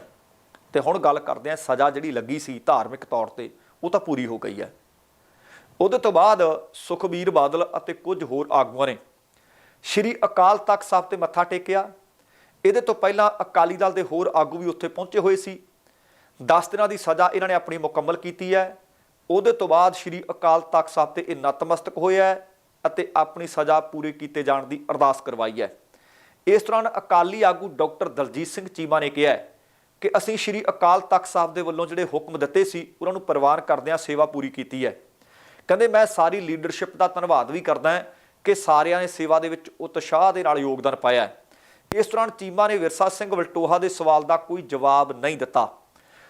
ਤੇ ਹੁਣ ਗੱਲ ਕਰਦੇ ਹਾਂ ਸਜ਼ਾ ਜਿਹੜੀ ਲੱਗੀ ਸੀ ਧਾਰਮਿਕ ਤੌਰ ਤੇ, ਉਹ ਤਾਂ ਪੂਰੀ ਹੋ ਗਈ ਹੈ। ਉਹਦੇ ਤੋਂ ਬਾਅਦ ਸੁਖਬੀਰ ਬਾਦਲ ਅਤੇ ਕੁਝ ਹੋਰ ਆਗੂਆਂ ਨੇ ਸ਼੍ਰੀ ਅਕਾਲ ਤਖਤ ਸਾਹਿਬ ਤੇ ਮੱਥਾ ਟੇਕਿਆ ਇਹਦੇ ਤੋਂ ਪਹਿਲਾਂ ਅਕਾਲੀ ਦਲ ਦੇ ਹੋਰ ਆਗੂ ਵੀ ਉੱਥੇ ਪਹੁੰਚੇ ਹੋਏ ਸੀ। 10 ਦਿਨਾਂ ਦੀ ਸਜ਼ਾ ਇਹਨਾਂ ਨੇ ਆਪਣੀ ਮੁਕੰਮਲ ਕੀਤੀ ਹੈ। ਉਹਦੇ ਤੋਂ ਬਾਅਦ ਸ਼੍ਰੀ ਅਕਾਲ ਤਖਤ ਸਾਹਿਬ ਤੇ ਇਹ ਨਤਮਸਤਕ ਹੋਇਆ ਹੈ ਅਤੇ ਆਪਣੀ ਸਜ਼ਾ ਪੂਰੀ ਕੀਤੇ ਜਾਣ ਦੀ ਅਰਦਾਸ ਕਰਵਾਈ ਹੈ। ਇਸ ਦੌਰਾਨ ਅਕਾਲੀ ਆਗੂ ਡਾਕਟਰ ਦਲਜੀਤ ਸਿੰਘ ਚੀਮਾ ਨੇ ਕਿਹਾ ਕਿ ਅਸੀਂ ਸ਼੍ਰੀ ਅਕਾਲ ਤਖਤ ਸਾਹਿਬ ਦੇ ਵੱਲੋਂ ਜਿਹੜੇ ਹੁਕਮ ਦਿੱਤੇ ਸੀ, ਉਹਨਾਂ ਨੂੰ ਪ੍ਰਵਾਨ ਕਰਦਿਆਂ ਸੇਵਾ ਪੂਰੀ ਕੀਤੀ ਹੈ। ਕਹਿੰਦੇ, ਮੈਂ ਸਾਰੀ ਲੀਡਰਸ਼ਿਪ ਦਾ ਧੰਨਵਾਦ ਵੀ ਕਰਦਾ ਕਿ ਸਾਰਿਆਂ ਨੇ ਸੇਵਾ ਦੇ ਵਿੱਚ ਉਤਸ਼ਾਹ ਦੇ ਨਾਲ ਯੋਗਦਾਨ ਪਾਇਆ ਹੈ। ਇਸ ਦੌਰਾਨ ਚੀਮਾ ਨੇ ਵਿਰਸਾ ਸਿੰਘ ਵਲਟੋਹਾ ਦੇ ਸਵਾਲ ਦਾ ਕੋਈ ਜਵਾਬ ਨਹੀਂ ਦਿੱਤਾ।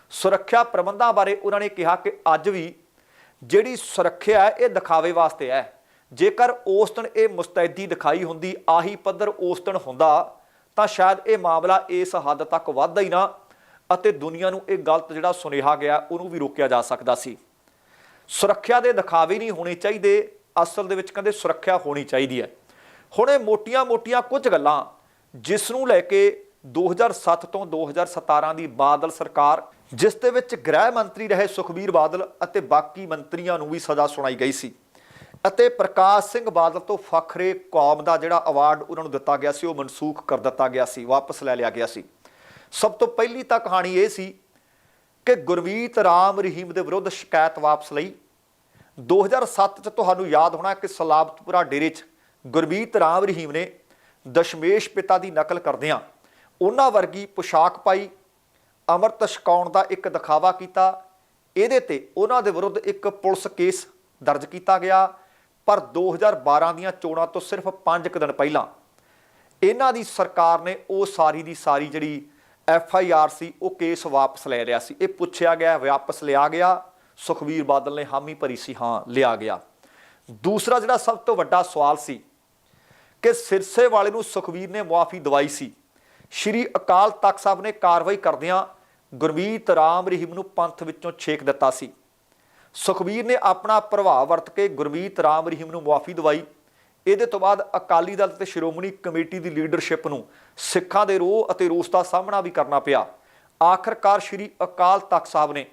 ਸੁਰੱਖਿਆ ਪ੍ਰਬੰਧਾਂ ਬਾਰੇ ਉਹਨਾਂ ਨੇ ਕਿਹਾ ਕਿ ਅੱਜ ਵੀ ਜਿਹੜੀ ਸੁਰੱਖਿਆ ਹੈ, ਇਹ ਦਿਖਾਵੇ ਵਾਸਤੇ ਹੈ। ਜੇਕਰ ਉਸ ਦਿਨ ਇਹ ਮੁਸਤੈਦੀ ਦਿਖਾਈ ਹੁੰਦੀ, ਆਹੀ ਪੱਧਰ ਉਸ ਦਿਨ ਹੁੰਦਾ, ਤਾਂ ਸ਼ਾਇਦ ਇਹ ਮਾਮਲਾ ਇਸ ਹੱਦ ਤੱਕ ਵੱਧਦਾ ਹੀ ਨਾ ਅਤੇ ਦੁਨੀਆ ਨੂੰ ਇਹ ਗਲਤ ਜਿਹੜਾ ਸੁਨੇਹਾ ਗਿਆ, ਉਹਨੂੰ ਵੀ ਰੋਕਿਆ ਜਾ ਸਕਦਾ ਸੀ। ਸੁਰੱਖਿਆ ਦੇ ਦਿਖਾਵੇ ਨਹੀਂ ਹੋਣੇ ਚਾਹੀਦੇ, ਅਸਲ ਦੇ ਵਿੱਚ ਕਹਿੰਦੇ ਸੁਰੱਖਿਆ ਹੋਣੀ ਚਾਹੀਦੀ ਹੈ। ਹੁਣ ਇਹ ਮੋਟੀਆਂ-ਮੋਟੀਆਂ ਕੁਝ ਗੱਲਾਂ ਜਿਸ ਨੂੰ ਲੈ ਕੇ 2007 ਤੋਂ 2017 ਦੀ ਬਾਦਲ ਸਰਕਾਰ, ਜਿਸ ਦੇ ਵਿੱਚ ਗ੍ਰਹਿ ਮੰਤਰੀ ਰਹੇ ਸੁਖਬੀਰ ਬਾਦਲ ਅਤੇ ਬਾਕੀ ਮੰਤਰੀਆਂ ਨੂੰ ਵੀ ਸਜ਼ਾ ਸੁਣਾਈ ਗਈ ਸੀ। ਅਤੇ ਪ੍ਰਕਾਸ਼ ਸਿੰਘ ਬਾਦਲ ਤੋਂ ਫਖਰੇ ਕੌਮ ਦਾ ਜਿਹੜਾ ਅਵਾਰਡ ਉਹਨਾਂ ਨੂੰ ਦਿੱਤਾ ਗਿਆ ਸੀ, ਉਹ ਮਨਸੂਖ ਕਰ ਦਿੱਤਾ ਗਿਆ ਸੀ, ਵਾਪਸ ਲੈ ਲਿਆ ਗਿਆ ਸੀ। ਸਭ ਤੋਂ ਪਹਿਲੀ ਤਾਂ ਕਹਾਣੀ ਇਹ ਸੀ ਕਿ ਗੁਰਮੀਤ ਰਾਮ ਰਹੀਮ ਦੇ ਵਿਰੁੱਧ ਸ਼ਿਕਾਇਤ ਵਾਪਸ ਲਈ। 2007 ਚ ਤੁਹਾਨੂੰ ਯਾਦ ਹੋਣਾ ਕਿ ਸਲਾਬਤਪੁਰਾ ਡੇਰੇ 'ਚ ਗੁਰਮੀਤ ਰਾਮ ਰਹੀਮ ਨੇ ਦਸ਼ਮੇਸ਼ ਪਿਤਾ ਦੀ ਨਕਲ ਕਰਦਿਆਂ ਉਹਨਾਂ ਵਰਗੀ ਪੁਸ਼ਾਕ ਪਾਈ, ਅੰਮ੍ਰਿਤ ਛਕਾਉਣ ਦਾ ਇੱਕ ਦਿਖਾਵਾ ਕੀਤਾ। ਇਹਦੇ ਤੇ ਉਹਨਾਂ ਦੇ ਵਿਰੁੱਧ ਇੱਕ ਪੁਲਿਸ ਕੇਸ ਦਰਜ ਕੀਤਾ ਗਿਆ। ਪਰ 2012 ਦੀਆਂ ਚੋਣਾਂ ਤੋਂ ਸਿਰਫ 5 ਕੁ ਦਿਨ ਪਹਿਲਾਂ ਇਹਨਾਂ ਦੀ ਸਰਕਾਰ ਨੇ ਉਹ ਸਾਰੀ ਦੀ ਸਾਰੀ ਜਿਹੜੀ ਐਫ ਆਈ ਆਰ ਸੀ, ਉਹ ਕੇਸ ਵਾਪਸ ਲੈ ਲਿਆ ਸੀ। ਇਹ ਪੁੱਛਿਆ ਗਿਆ, ਵਾਪਸ ਲਿਆ ਗਿਆ। ਸੁਖਵੀਰ ਬਾਦਲ ਨੇ ਹਾਮੀ ਭਰੀ ਸੀ, ਹਾਂ, ਲਿਆ ਗਿਆ। ਦੂਸਰਾ ਜਿਹੜਾ ਸਭ ਤੋਂ ਵੱਡਾ ਸਵਾਲ ਸੀ ਕਿ ਸਿਰਸੇ ਵਾਲੇ ਨੂੰ ਸੁਖਵੀਰ ਨੇ ਮੁਆਫੀ ਦਵਾਈ ਸੀ। ਸ਼੍ਰੀ ਅਕਾਲ ਤਖਤ ਸਾਹਿਬ ਨੇ ਕਾਰਵਾਈ ਕਰਦਿਆਂ ਗੁਰਮੀਤ ਰਾਮ ਰਹੀਮ ਨੂੰ ਪੰਥ ਵਿੱਚੋਂ ਛੇਕ ਦਿੱਤਾ ਸੀ। ਸੁਖਵੀਰ ਨੇ ਆਪਣਾ ਪ੍ਰਭਾਵ ਵਰਤ ਕੇ ਗੁਰਮੀਤ ਰਾਮ ਰਹੀਮ ਨੂੰ ਮੁਆਫੀ ਦਵਾਈ। ਇਹਦੇ ਤੋਂ ਬਾਅਦ ਅਕਾਲੀ ਦਲ ਤੇ ਸ਼੍ਰੋਮਣੀ ਕਮੇਟੀ ਦੀ ਲੀਡਰਸ਼ਿਪ ਨੂੰ ਸਿੱਖਾਂ ਦੇ ਰੋਹ ਅਤੇ ਰੋਸ ਦਾ ਸਾਹਮਣਾ ਵੀ ਕਰਨਾ ਪਿਆ। ਆਖਰਕਾਰ ਸ੍ਰੀ ਅਕਾਲ ਤਖਤ ਸਾਹਿਬ ਨੇ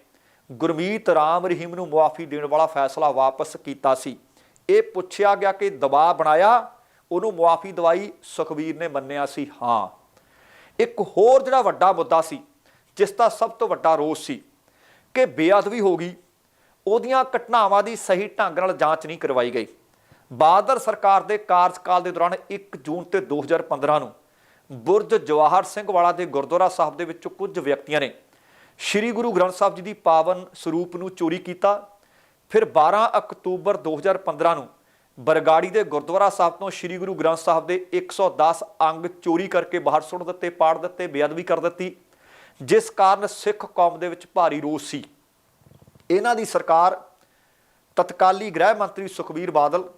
ਗੁਰਮੀਤ ਰਾਮ ਰਹੀਮ ਨੂੰ ਮੁਆਫੀ ਦੇਣ ਵਾਲਾ ਫੈਸਲਾ ਵਾਪਸ ਕੀਤਾ ਸੀ। ਇਹ ਪੁੱਛਿਆ ਗਿਆ ਕਿ ਦਬਾਅ ਬਣਾਇਆ ਉਹਨੂੰ ਮੁਆਫੀ ਦਵਾਈ ਸੁਖਵੀਰ ਨੇ ਮੰਨਿਆ ਸੀ, ਹਾਂ। ਇੱਕ ਹੋਰ ਜਿਹੜਾ ਵੱਡਾ ਮੁੱਦਾ ਸੀ, ਜਿਸ ਦਾ ਸਭ ਤੋਂ ਵੱਡਾ ਰੋਸ ਸੀ, ਕਿ ਬੇਅਦਬੀ ਹੋ ਗਈ, ਉਹਦੀਆਂ ਘਟਨਾਵਾਂ ਦੀ ਸਹੀ ਢੰਗ ਨਾਲ ਜਾਂਚ ਨਹੀਂ ਕਰਵਾਈ ਗਈ। ਬਾਦਲ ਸਰਕਾਰ ਦੇ ਕਾਰਜਕਾਲ ਦੇ ਦੌਰਾਨ 1 ਜੂਨ ਤੇ 2015 ਨੂੰ ਬੁਰਜ ਜਵਾਹਰ ਸਿੰਘ ਵਾਲਾ ਦੇ ਗੁਰਦੁਆਰਾ ਸਾਹਿਬ ਦੇ ਵਿੱਚੋਂ ਕੁਝ ਵਿਅਕਤੀਆਂ ਨੇ ਸ੍ਰੀ ਗੁਰੂ ਗ੍ਰੰਥ ਸਾਹਿਬ ਜੀ ਦੀ ਪਾਵਨ ਸਰੂਪ ਨੂੰ ਚੋਰੀ ਕੀਤਾ। ਫਿਰ 12 ਅਕਤੂਬਰ 2015 ਨੂੰ ਬਰਗਾੜੀ ਦੇ ਗੁਰਦੁਆਰਾ ਸਾਹਿਬ ਤੋਂ ਸ੍ਰੀ ਗੁਰੂ ਗ੍ਰੰਥ ਸਾਹਿਬ ਦੇ 110 ਅੰਗ ਚੋਰੀ ਕਰਕੇ ਬਾਹਰ ਸੁੱਟ ਦਿੱਤੇ, ਪਾੜ ਦਿੱਤੇ, ਬੇਅਦਬੀ ਕਰ ਦਿੱਤੀ, ਜਿਸ ਕਾਰਨ ਸਿੱਖ ਕੌਮ ਦੇ ਵਿੱਚ ਭਾਰੀ ਰੋਸ ਸੀ। ਇਹਨਾਂ ਦੀ ਸਰਕਾਰ, ਤਤਕਾਲੀ ਗ੍ਰਹਿ ਮੰਤਰੀ ਸੁਖਬੀਰ ਬਾਦਲ,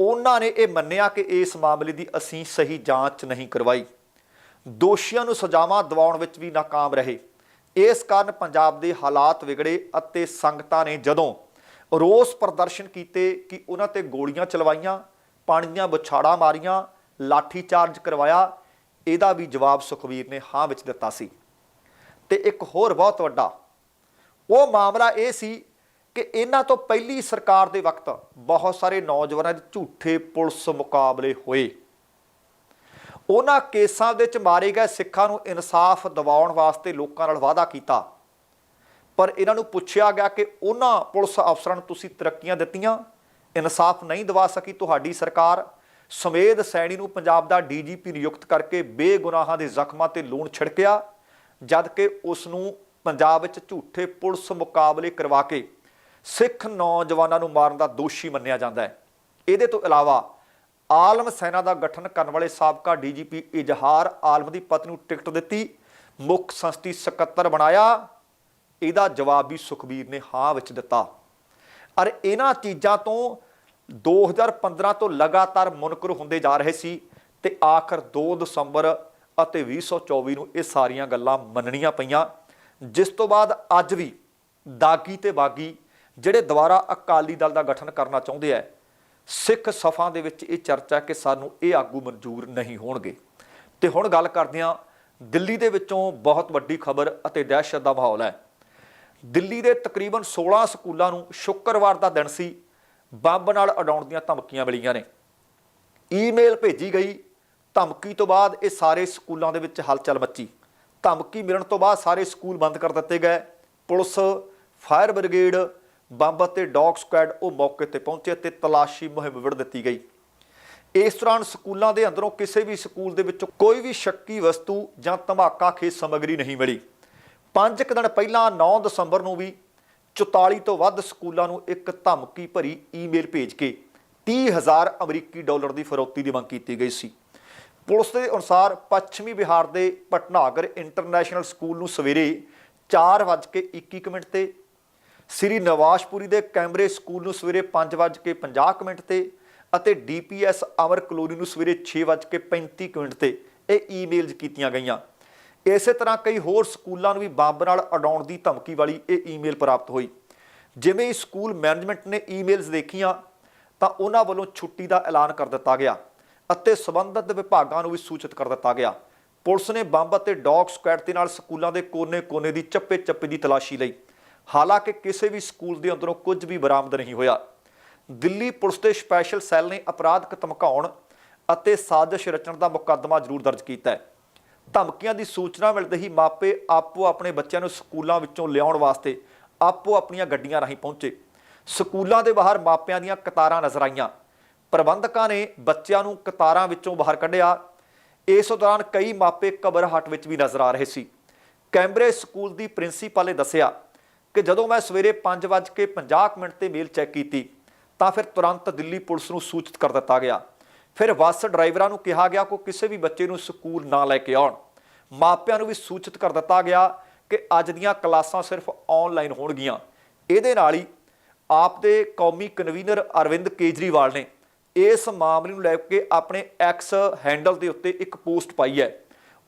ਉਹਨਾਂ ਨੇ ਇਹ ਮੰਨਿਆ ਕਿ ਇਸ ਮਾਮਲੇ ਦੀ ਅਸੀਂ ਸਹੀ ਜਾਂਚ ਨਹੀਂ ਕਰਵਾਈ। ਦੋਸ਼ੀਆਂ ਨੂੰ ਸਜ਼ਾਵਾਂ ਦਿਵਾਉਣ ਵਿੱਚ ਵੀ ਨਾਕਾਮ ਰਹੇ। ਇਸ ਕਾਰਨ ਪੰਜਾਬ ਦੇ ਹਾਲਾਤ ਵਿਗੜੇ ਅਤੇ ਸੰਗਤਾਂ ਨੇ ਜਦੋਂ ਰੋਸ ਪ੍ਰਦਰਸ਼ਨ ਕੀਤੇ ਕਿ ਉਹਨਾਂ ਤੇ ਗੋਲੀਆਂ ਚਲਵਾਈਆਂ ਪਾਣੀ ਦੀਆਂ ਬੁਛਾੜਾਂ ਮਾਰੀਆਂ, ਲਾਠੀ ਚਾਰਜ ਕਰਵਾਇਆ। ਇਹਦਾ ਵੀ ਜਵਾਬ ਸੁਖਬੀਰ ਨੇ ਹਾਂ ਵਿੱਚ ਦਿੱਤਾ ਸੀ। ਤੇ ਇੱਕ ਹੋਰ ਬਹੁਤ ਵੱਡਾ, ਉਹ ਮਾਮਲਾ ਇਹ ਸੀ ਕਿ ਇਹਨਾਂ ਤੋਂ ਪਹਿਲੀ ਸਰਕਾਰ ਦੇ ਵਕਤ ਬਹੁਤ ਸਾਰੇ ਨੌਜਵਾਨਾਂ ਦੇ ਝੂਠੇ ਪੁਲਿਸ ਮੁਕਾਬਲੇ ਹੋਏ। ਉਹਨਾਂ ਕੇਸਾਂ ਦੇ ਵਿੱਚ ਮਾਰੇ ਗਏ ਸਿੱਖਾਂ ਨੂੰ ਇਨਸਾਫ ਦਿਵਾਉਣ ਵਾਸਤੇ ਲੋਕਾਂ ਨਾਲ ਵਾਅਦਾ ਕੀਤਾ। ਪਰ ਇਹਨਾਂ ਨੂੰ ਪੁੱਛਿਆ ਗਿਆ ਕਿ ਉਹਨਾਂ ਪੁਲਿਸ ਅਫਸਰਾਂ ਨੂੰ ਤੁਸੀਂ ਤਰੱਕੀਆਂ ਦਿੱਤੀਆਂ, ਇਨਸਾਫ ਨਹੀਂ ਦਿਵਾ ਸਕੀ ਤੁਹਾਡੀ ਸਰਕਾਰ ਸਮੇਦ ਸੈਣੀ ਨੂੰ ਪੰਜਾਬ ਦਾ ਡੀਜੀਪੀ ਨਿਯੁਕਤ ਕਰਕੇ ਬੇਗੁਨਾਹਾਂ ਦੇ ਜ਼ਖਮਾਂ ਤੇ ਲੂਣ ਛਿੜਕਿਆ ਜਦ ਕਿ ਉਸ ਨੂੰ ਪੰਜਾਬ ਵਿੱਚ ਝੂਠੇ ਪੁਲਿਸ ਮੁਕਾਬਲੇ ਕਰਵਾ ਕੇ ਸਿੱਖ ਨੌਜਵਾਨਾਂ ਨੂੰ ਮਾਰਨ ਦਾ ਦੋਸ਼ੀ ਮੰਨਿਆ ਜਾਂਦਾ ਹੈ। ਇਹਦੇ ਤੋਂ ਇਲਾਵਾ ਆਲਮ ਸੈਨਾ ਦਾ ਗਠਨ ਕਰਨ ਵਾਲੇ ਸਾਬਕਾ ਡੀਜੀਪੀ ਇਜ਼ਹਾਰ ਆਲਮ ਦੀ ਪਤਨੀ ਨੂੰ ਟਿਕਟ ਦਿੱਤੀ, ਮੁੱਖ ਸੰਸਦੀ ਸਕੱਤਰ ਬਣਾਇਆ ਇਹਦਾ ਜਵਾਬ ਵੀ ਸੁਖਬੀਰ ਨੇ ਹਾਂ ਵਿੱਚ ਦਿੱਤਾ। ਅਰ ਇਹਨਾਂ ਚੀਜ਼ਾਂ ਤੋਂ 2015 ਤੋਂ ਲਗਾਤਾਰ ਮੁਨਕਰ ਹੁੰਦੇ ਜਾ ਰਹੇ ਸੀ ਤੇ ਆਖਰ 2 ਦਸੰਬਰ ਅਤੇ 2024 ਨੂੰ ਇਹ ਸਾਰੀਆਂ ਗੱਲਾਂ ਮੰਨਣੀਆਂ ਪਈਆਂ, ਜਿਸ ਤੋਂ ਬਾਅਦ ਅੱਜ ਵੀ ਦਾਗੀ ਤੇ ਬਾਗੀ ਜਿਹੜੇ ਦੁਬਾਰਾ ਅਕਾਲੀ ਦਲ ਦਾ ਗਠਨ ਕਰਨਾ ਚਾਹੁੰਦੇ ਆ, ਸਿੱਖ ਸਫਾਂ ਦੇ ਵਿੱਚ ਇਹ ਚਰਚਾ ਕਿ ਸਾਨੂੰ ਇਹ ਆਗੂ ਮਨਜ਼ੂਰ ਨਹੀਂ ਹੋਣਗੇ। ਤੇ ਹੁਣ ਗੱਲ ਕਰਦੇ ਹਾਂ ਦਿੱਲੀ ਦੇ ਵਿੱਚੋਂ ਬਹੁਤ ਵੱਡੀ ਖਬਰ ਅਤੇ ਦਹਿਸ਼ਤ ਦਾ ਮਾਹੌਲ ਹੈ। ਦਿੱਲੀ ਦੇ ਤਕਰੀਬਨ 16 ਸਕੂਲਾਂ ਨੂੰ ਸ਼ੁੱਕਰਵਾਰ ਦਾ ਦਿਨ ਸੀ, ਬੰਬ ਨਾਲ ਉਡਾਉਣ ਦੀਆਂ ਧਮਕੀਆਂ ਮਿਲੀਆਂ ਨੇ। ਈਮੇਲ ਭੇਜੀ ਗਈ, ਧਮਕੀ ਤੋਂ ਬਾਅਦ ਇਹ ਸਾਰੇ ਸਕੂਲਾਂ ਦੇ ਵਿੱਚ ਹਲਚਲ ਮੱਚੀ। ਧਮਕੀ ਮਿਲਣ ਤੋਂ ਬਾਅਦ ਸਾਰੇ ਸਕੂਲ ਬੰਦ ਕਰ ਦਿੱਤੇ ਗਏ। ਪੁਲਿਸ, ਫਾਇਰ ਬ੍ਰਿਗੇਡ, ਬੰਬ ਅਤੇ ਡੌਗ ਸਕੁਐਡ ਉਹ ਮੌਕੇ ਤੇ ਪਹੁੰਚੇ ਤੇ ਤਲਾਸ਼ੀ ਮੁਹਿੰਮ ਵਿੜ ਦਿੱਤੀ ਗਈ। ਇਸ ਦੌਰਾਨ ਸਕੂਲਾਂ ਦੇ ਅੰਦਰੋਂ ਕਿਸੇ ਵੀ ਸਕੂਲ ਦੇ ਵਿੱਚੋਂ ਕੋਈ ਵੀ ਸ਼ੱਕੀ ਵਸਤੂ ਜਾਂ ਧਮਾਕਾ ਖੇਤ ਸਮੱਗਰੀ ਨਹੀਂ ਮਿਲੀ। ਪੰਜ ਕੁ ਦਿਨ ਪਹਿਲਾਂ 9 ਦਸੰਬਰ ਨੂੰ ਵੀ 44 ਤੋਂ ਵੱਧ ਸਕੂਲਾਂ ਨੂੰ ਇੱਕ ਧਮਕੀ ਭਰੀ ਈਮੇਲ ਭੇਜ ਕੇ 30000 ਅਮਰੀਕੀ ਡਾਲਰ ਦੀ ਫਰੋਤੀ ਦੀ ਮੰਗ ਕੀਤੀ ਗਈ ਸੀ। ਪੁਲਿਸ ਦੇ ਅਨੁਸਾਰ ਪੱਛਮੀ ਬਿਹਾਰ ਦੇ ਪਟਨਾਗਰ ਇੰਟਰਨੈਸ਼ਨਲ ਸਕੂਲ ਨੂੰ ਸਵੇਰੇ 4:21 ਮਿੰਟ ਤੇ, ਸ੍ਰੀ ਨਵਾਸ਼ਪੁਰੀ ਦੇ ਕੈਮਰੇ ਸਕੂਲ ਨੂੰ ਸਵੇਰੇ 5:50 ਮਿੰਟ ਤੇ ਅਤੇ ਡੀਪੀਐਸ ਅਮਰ ਕਲੋਨੀ ਨੂੰ ਸਵੇਰੇ 6:35 ਮਿੰਟ ਤੇ ਇਹ ਈਮੇਲਸ ਕੀਤੀਆਂ ਗਈਆਂ। ਇਸੇ ਤਰ੍ਹਾਂ ਕਈ ਹੋਰ ਸਕੂਲਾਂ ਨੂੰ ਵੀ ਬੰਬ ਨਾਲ ਉਡਾਉਣ ਦੀ ਧਮਕੀ ਵਾਲੀ ਇਹ ਈਮੇਲ ਪ੍ਰਾਪਤ ਹੋਈ। ਜਿਵੇਂ ਹੀ ਸਕੂਲ ਮੈਨੇਜਮੈਂਟ ਨੇ ਈਮੇਲਸ ਦੇਖੀਆਂ, ਤਾਂ ਉਹਨਾਂ ਵੱਲੋਂ ਛੁੱਟੀ ਦਾ ਐਲਾਨ ਕਰ ਦਿੱਤਾ ਗਿਆ ਅਤੇ ਸਬੰਧਤ ਵਿਭਾਗਾਂ ਨੂੰ ਵੀ ਸੂਚਿਤ ਕਰ ਦਿੱਤਾ ਗਿਆ। ਪੁਲਿਸ ਨੇ ਬੰਬ ਅਤੇ ਡੌਗ ਸਕੁਐਡ ਦੇ ਨਾਲ ਸਕੂਲਾਂ ਦੇ ਕੋਨੇ-ਕੋਨੇ ਦੀ ਚੱਪੇ-ਚੱਪੇ ਦੀ ਤਲਾਸ਼ੀ ਲਈ। ਹਾਲਾਂਕਿ ਕਿਸੇ ਵੀ ਸਕੂਲ ਦੇ ਅੰਦਰੋਂ ਕੁਝ ਵੀ ਬਰਾਮਦ ਨਹੀਂ ਹੋਇਆ। ਦਿੱਲੀ ਪੁਲਿਸ ਦੇ ਸਪੈਸ਼ਲ ਸੈੱਲ ਨੇ ਅਪਰਾਧਕ ਧਮਕਾਉਣ ਅਤੇ ਸਾਜ਼ਿਸ਼ ਰਚਣ ਦਾ ਮੁਕੱਦਮਾ ਜ਼ਰੂਰ ਦਰਜ ਕੀਤਾ ਹੈ। ਧਮਕੀਆਂ ਦੀ ਸੂਚਨਾ ਮਿਲਦੇ ਹੀ ਮਾਪੇ ਆਪੋ ਆਪਣੇ ਬੱਚਿਆਂ ਨੂੰ ਸਕੂਲਾਂ ਵਿੱਚੋਂ ਲਿਆਉਣ ਵਾਸਤੇ ਆਪੋ ਆਪਣੀਆਂ ਗੱਡੀਆਂ ਰਾਹੀਂ ਪਹੁੰਚੇ। ਸਕੂਲਾਂ ਦੇ ਬਾਹਰ ਮਾਪਿਆਂ ਦੀਆਂ ਕਤਾਰਾਂ ਨਜ਼ਰ ਆਈਆਂ। ਪ੍ਰਬੰਧਕਾਂ ਨੇ ਬੱਚਿਆਂ ਨੂੰ ਕਤਾਰਾਂ ਵਿੱਚੋਂ ਬਾਹਰ ਕੱਢਿਆ। ਇਸ ਦੌਰਾਨ ਕਈ ਮਾਪੇ ਕਬਰਹਟ ਵਿੱਚ ਵੀ ਨਜ਼ਰ ਆ ਰਹੇ ਸੀ। ਕੈਂਬਰੇ ਸਕੂਲ ਦੀ ਪ੍ਰਿੰਸੀਪਲ ਨੇ ਦੱਸਿਆ ਕਿ ਜਦੋਂ ਮੈਂ ਸਵੇਰੇ 5:50 ਮਿੰਟ ਤੇ ਮੇਲ ਚੈੱਕ ਕੀਤੀ ਤਾਂ ਫਿਰ ਤੁਰੰਤ ਦਿੱਲੀ ਪੁਲਿਸ ਨੂੰ ਸੂਚਿਤ ਕਰ ਦਿੱਤਾ ਗਿਆ। ਫਿਰ ਬੱਸ ਡਰਾਈਵਰਾਂ ਨੂੰ ਕਿਹਾ ਗਿਆ ਕਿ ਕਿਸੇ ਵੀ ਬੱਚੇ ਨੂੰ ਸਕੂਲ ਨਾ ਲੈ ਕੇ ਆਉਣ। ਮਾਪਿਆਂ ਨੂੰ ਵੀ ਸੂਚਿਤ ਕਰ ਦਿੱਤਾ ਗਿਆ ਕਿ ਅੱਜ ਦੀਆਂ ਕਲਾਸਾਂ ਸਿਰਫ ਆਨਲਾਈਨ ਹੋਣਗੀਆਂ। ਇਹਦੇ ਨਾਲ ਹੀ ਆਪ ਦੇ ਕੌਮੀ ਕਨਵੀਨਰ ਅਰਵਿੰਦ ਕੇਜਰੀਵਾਲ ਨੇ ਇਸ ਮਾਮਲੇ ਨੂੰ ਲੈ ਕੇ ਆਪਣੇ ਐਕਸ ਹੈਂਡਲ ਦੇ ਉੱਤੇ ਇੱਕ ਪੋਸਟ ਪਾਈ ਹੈ।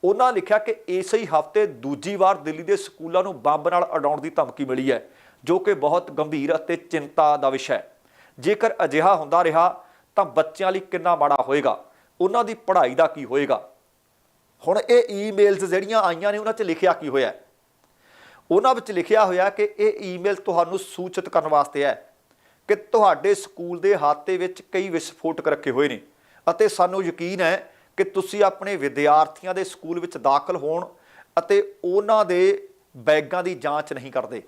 ਉਹਨਾਂ ਲਿਖਿਆ ਕਿ ਇਸੇ ਹੀ ਹਫ਼ਤੇ ਦੂਜੀ ਵਾਰ ਦਿੱਲੀ ਦੇ ਸਕੂਲਾਂ ਨੂੰ ਬੰਬ ਨਾਲ ਉਡਾਉਣ ਦੀ ਧਮਕੀ ਮਿਲੀ ਹੈ, ਜੋ ਕਿ ਬਹੁਤ ਗੰਭੀਰ ਅਤੇ ਚਿੰਤਾ ਦਾ ਵਿਸ਼ਾ ਹੈ। ਜੇਕਰ ਅਜਿਹਾ ਹੁੰਦਾ ਰਿਹਾ ਤਾਂ ਬੱਚਿਆਂ ਲਈ ਕਿੰਨਾ ਮਾੜਾ ਹੋਏਗਾ? ਉਹਨਾਂ ਦੀ ਪੜ੍ਹਾਈ ਦਾ ਕੀ ਹੋਏਗਾ? ਹੁਣ ਇਹ ਈਮੇਲਸ ਜਿਹੜੀਆਂ ਆਈਆਂ ਨੇ, ਉਹਨਾਂ 'ਚ ਲਿਖਿਆ ਕੀ ਹੋਇਆ? ਉਹਨਾਂ ਵਿੱਚ ਲਿਖਿਆ ਹੋਇਆ ਕਿ ਇਹ ਈਮੇਲ ਤੁਹਾਨੂੰ ਸੂਚਿਤ ਕਰਨ ਵਾਸਤੇ ਹੈ ਕਿ ਤੁਹਾਡੇ ਸਕੂਲ ਦੇ ਹਾਤੇ ਵਿੱਚ ਕਈ ਵਿਸਫੋਟਕ ਰੱਖੇ ਹੋਏ ਨੇ ਅਤੇ ਸਾਨੂੰ ਯਕੀਨ ਹੈ ਕਿ ਤੁਸੀਂ ਆਪਣੇ ਵਿਦਿਆਰਥੀਆਂ ਦੇ ਸਕੂਲ ਵਿੱਚ ਦਾਖਲ ਹੋਣ ਅਤੇ ਉਹਨਾਂ ਦੇ ਬੈਗਾਂ ਦੀ ਜਾਂਚ ਨਹੀਂ ਕਰਦੇ।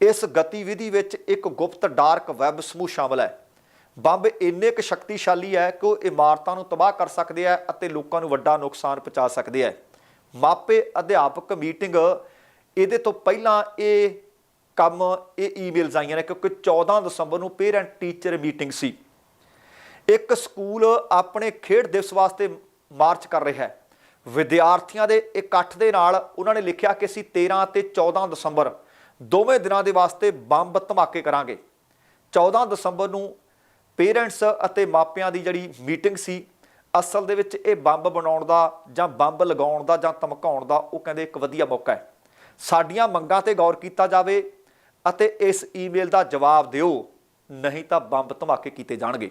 ਇਸ ਗਤੀਵਿਧੀ ਵਿੱਚ ਇੱਕ ਗੁਪਤ ਡਾਰਕ ਵੈਬ ਸਮੂਹ ਸ਼ਾਮਲ ਹੈ। ਬੰਬ ਇੰਨੇ ਕੁ ਸ਼ਕਤੀਸ਼ਾਲੀ ਹੈ ਕਿ ਉਹ ਇਮਾਰਤਾਂ ਨੂੰ ਤਬਾਹ ਕਰ ਸਕਦੇ ਹੈ ਅਤੇ ਲੋਕਾਂ ਨੂੰ ਵੱਡਾ ਨੁਕਸਾਨ ਪਹੁੰਚਾ ਸਕਦੇ ਹੈ। ਮਾਪੇ, ਅਧਿਆਪਕ, ਮੀਟਿੰਗ, ਇਹਦੇ ਤੋਂ ਪਹਿਲਾਂ ਇਹ ਕੰਮ, ਇਹ ਈਮੇਲਸ ਆਈਆਂ ਨੇ ਕਿਉਂਕਿ 14 ਦਸੰਬਰ ਨੂੰ ਪੇਰੈਂਟ ਟੀਚਰ ਮੀਟਿੰਗ ਸੀ। ਇੱਕ ਸਕੂਲ ਆਪਣੇ ਖੇਡ ਦਿਵਸ ਵਾਸਤੇ ਮਾਰਚ ਕਰ ਰਿਹਾ ਹੈ। ਵਿਦਿਆਰਥੀਆਂ ਦੇ ਇਕੱਠ ਦੇ ਨਾਲ ਉਹਨਾਂ ਨੇ ਲਿਖਿਆ ਕਿ ਅਸੀਂ 13 ਅਤੇ 14 ਦਸੰਬਰ ਦੋਵੇਂ ਦਿਨਾਂ ਦੇ ਵਾਸਤੇ ਬੰਬ ਧਮਾਕੇ ਕਰਾਂਗੇ। 14 ਦਸੰਬਰ ਨੂੰ ਪੇਰੈਂਟਸ ਅਤੇ ਮਾਪਿਆਂ ਦੀ ਜਿਹੜੀ ਮੀਟਿੰਗ ਸੀ, ਅਸਲ ਦੇ ਵਿੱਚ ਇਹ ਬੰਬ ਬਣਾਉਣ ਦਾ ਜਾਂ ਬੰਬ ਲਗਾਉਣ ਦਾ ਜਾਂ ਧਮਕਾਉਣ ਦਾ ਉਹ ਕਹਿੰਦੇ ਇੱਕ ਵਧੀਆ ਮੌਕਾ ਹੈ। ਸਾਡੀਆਂ ਮੰਗਾਂ ਤੇ ਗੌਰ ਕੀਤਾ ਜਾਵੇ ਅਤੇ ਇਸ ਈਮੇਲ ਦਾ ਜਵਾਬ ਦਿਓ, ਨਹੀਂ ਤਾਂ ਬੰਬ ਧਮਾਕੇ ਕੀਤੇ ਜਾਣਗੇ।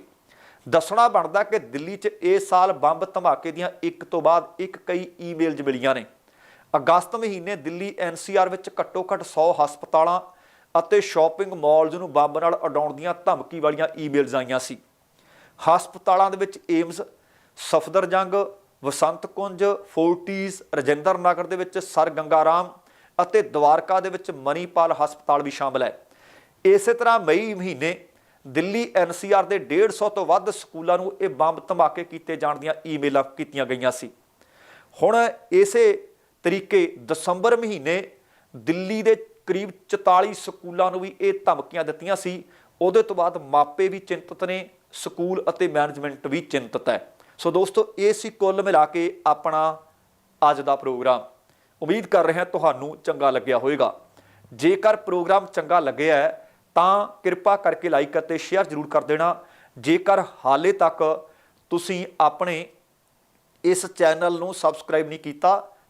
ਦੱਸਣਾ ਬਣਦਾ ਕਿ ਦਿੱਲੀ 'ਚ ਇਸ ਸਾਲ ਬੰਬ ਧਮਾਕੇ ਦੀਆਂ ਇੱਕ ਤੋਂ ਬਾਅਦ ਇੱਕ ਕਈ ਈਮੇਲਜ਼ ਮਿਲੀਆਂ ਨੇ। ਅਗਸਤ ਮਹੀਨੇ ਦਿੱਲੀ ਐਨਸੀਆਰ ਵਿੱਚ ਘੱਟੋ-ਘੱਟ 100 ਹਸਪਤਾਲਾਂ ਅਤੇ ਸ਼ਾਪਿੰਗ ਮਾਲਜ਼ ਨੂੰ ਬੰਬ ਨਾਲ ਉਡਾਉਣ ਦੀਆਂ ਧਮਕੀ ਵਾਲੀਆਂ ਈਮੇਲਜ਼ ਆਈਆਂ ਸੀ। ਹਸਪਤਾਲਾਂ ਦੇ ਵਿੱਚ ਏਮਸ ਸਫਦਰਜੰਗ ਵਸੰਤ ਕੁੰਜ, ਫੋਰਟੀਜ਼, ਰਜਿੰਦਰ ਨਗਰ ਦੇ ਵਿੱਚ ਸਰ ਗੰਗਾਰਾਮ ਅਤੇ ਦਵਾਰਕਾ ਦੇ ਵਿੱਚ ਮਨੀਪਾਲ ਹਸਪਤਾਲ ਵੀ ਸ਼ਾਮਲ ਹੈ। ਇਸੇ ਤਰ੍ਹਾਂ ਮਈ ਮਹੀਨੇ ਦਿੱਲੀ ਐਨਸੀਆਰ ਦੇ 150 ਤੋਂ ਵੱਧ ਸਕੂਲਾਂ ਨੂੰ ਇਹ ਬੰਬ ਧਮਾਕੇ ਕੀਤੇ ਜਾਣ ਦੀਆਂ ਈਮੇਲਾਂ ਕੀਤੀਆਂ ਗਈਆਂ ਸੀ। ਹੁਣ ਇਸੇ ਤਰੀਕੇ ਦਸੰਬਰ ਮਹੀਨੇ ਦਿੱਲੀ ਦੇ ਕਰੀਬ 44 ਸਕੂਲਾਂ ਨੂੰ ਵੀ ਇਹ ਧਮਕੀਆਂ ਦਿੱਤੀਆਂ ਸੀ। ਉਹਦੇ ਤੋਂ ਬਾਅਦ ਮਾਪੇ ਵੀ ਚਿੰਤਤ ਨੇ, ਸਕੂਲ ਅਤੇ ਮੈਨੇਜਮੈਂਟ ਵੀ ਚਿੰਤਤ ਹੈ। ਸੋ ਦੋਸਤੋ, ਇਹ ਸੀ ਕੁੱਲ ਮਿਲਾ ਕੇ ਆਪਣਾ ਅੱਜ ਦਾ ਪ੍ਰੋਗਰਾਮ। ਉਮੀਦ ਕਰ ਰਹੇ ਹਾਂ ਤੁਹਾਨੂੰ ਚੰਗਾ ਲੱਗਿਆ ਹੋਵੇਗਾ। ਜੇਕਰ ਪ੍ਰੋਗਰਾਮ ਚੰਗਾ ਲੱਗਿਆ ਹੈ, ਤਾਂ ਕਿਰਪਾ ਕਰਕੇ ਲਾਈਕ ਅਤੇ ਸ਼ੇਅਰ ਜ਼ਰੂਰ ਕਰ ਦੇਣਾ। ਜੇਕਰ ਹਾਲੇ ਤੱਕ ਤੁਸੀਂ ਆਪਣੇ ਇਸ ਚੈਨਲ ਨੂੰ ਸਬਸਕ੍ਰਾਈਬ ਨਹੀਂ ਕੀਤਾ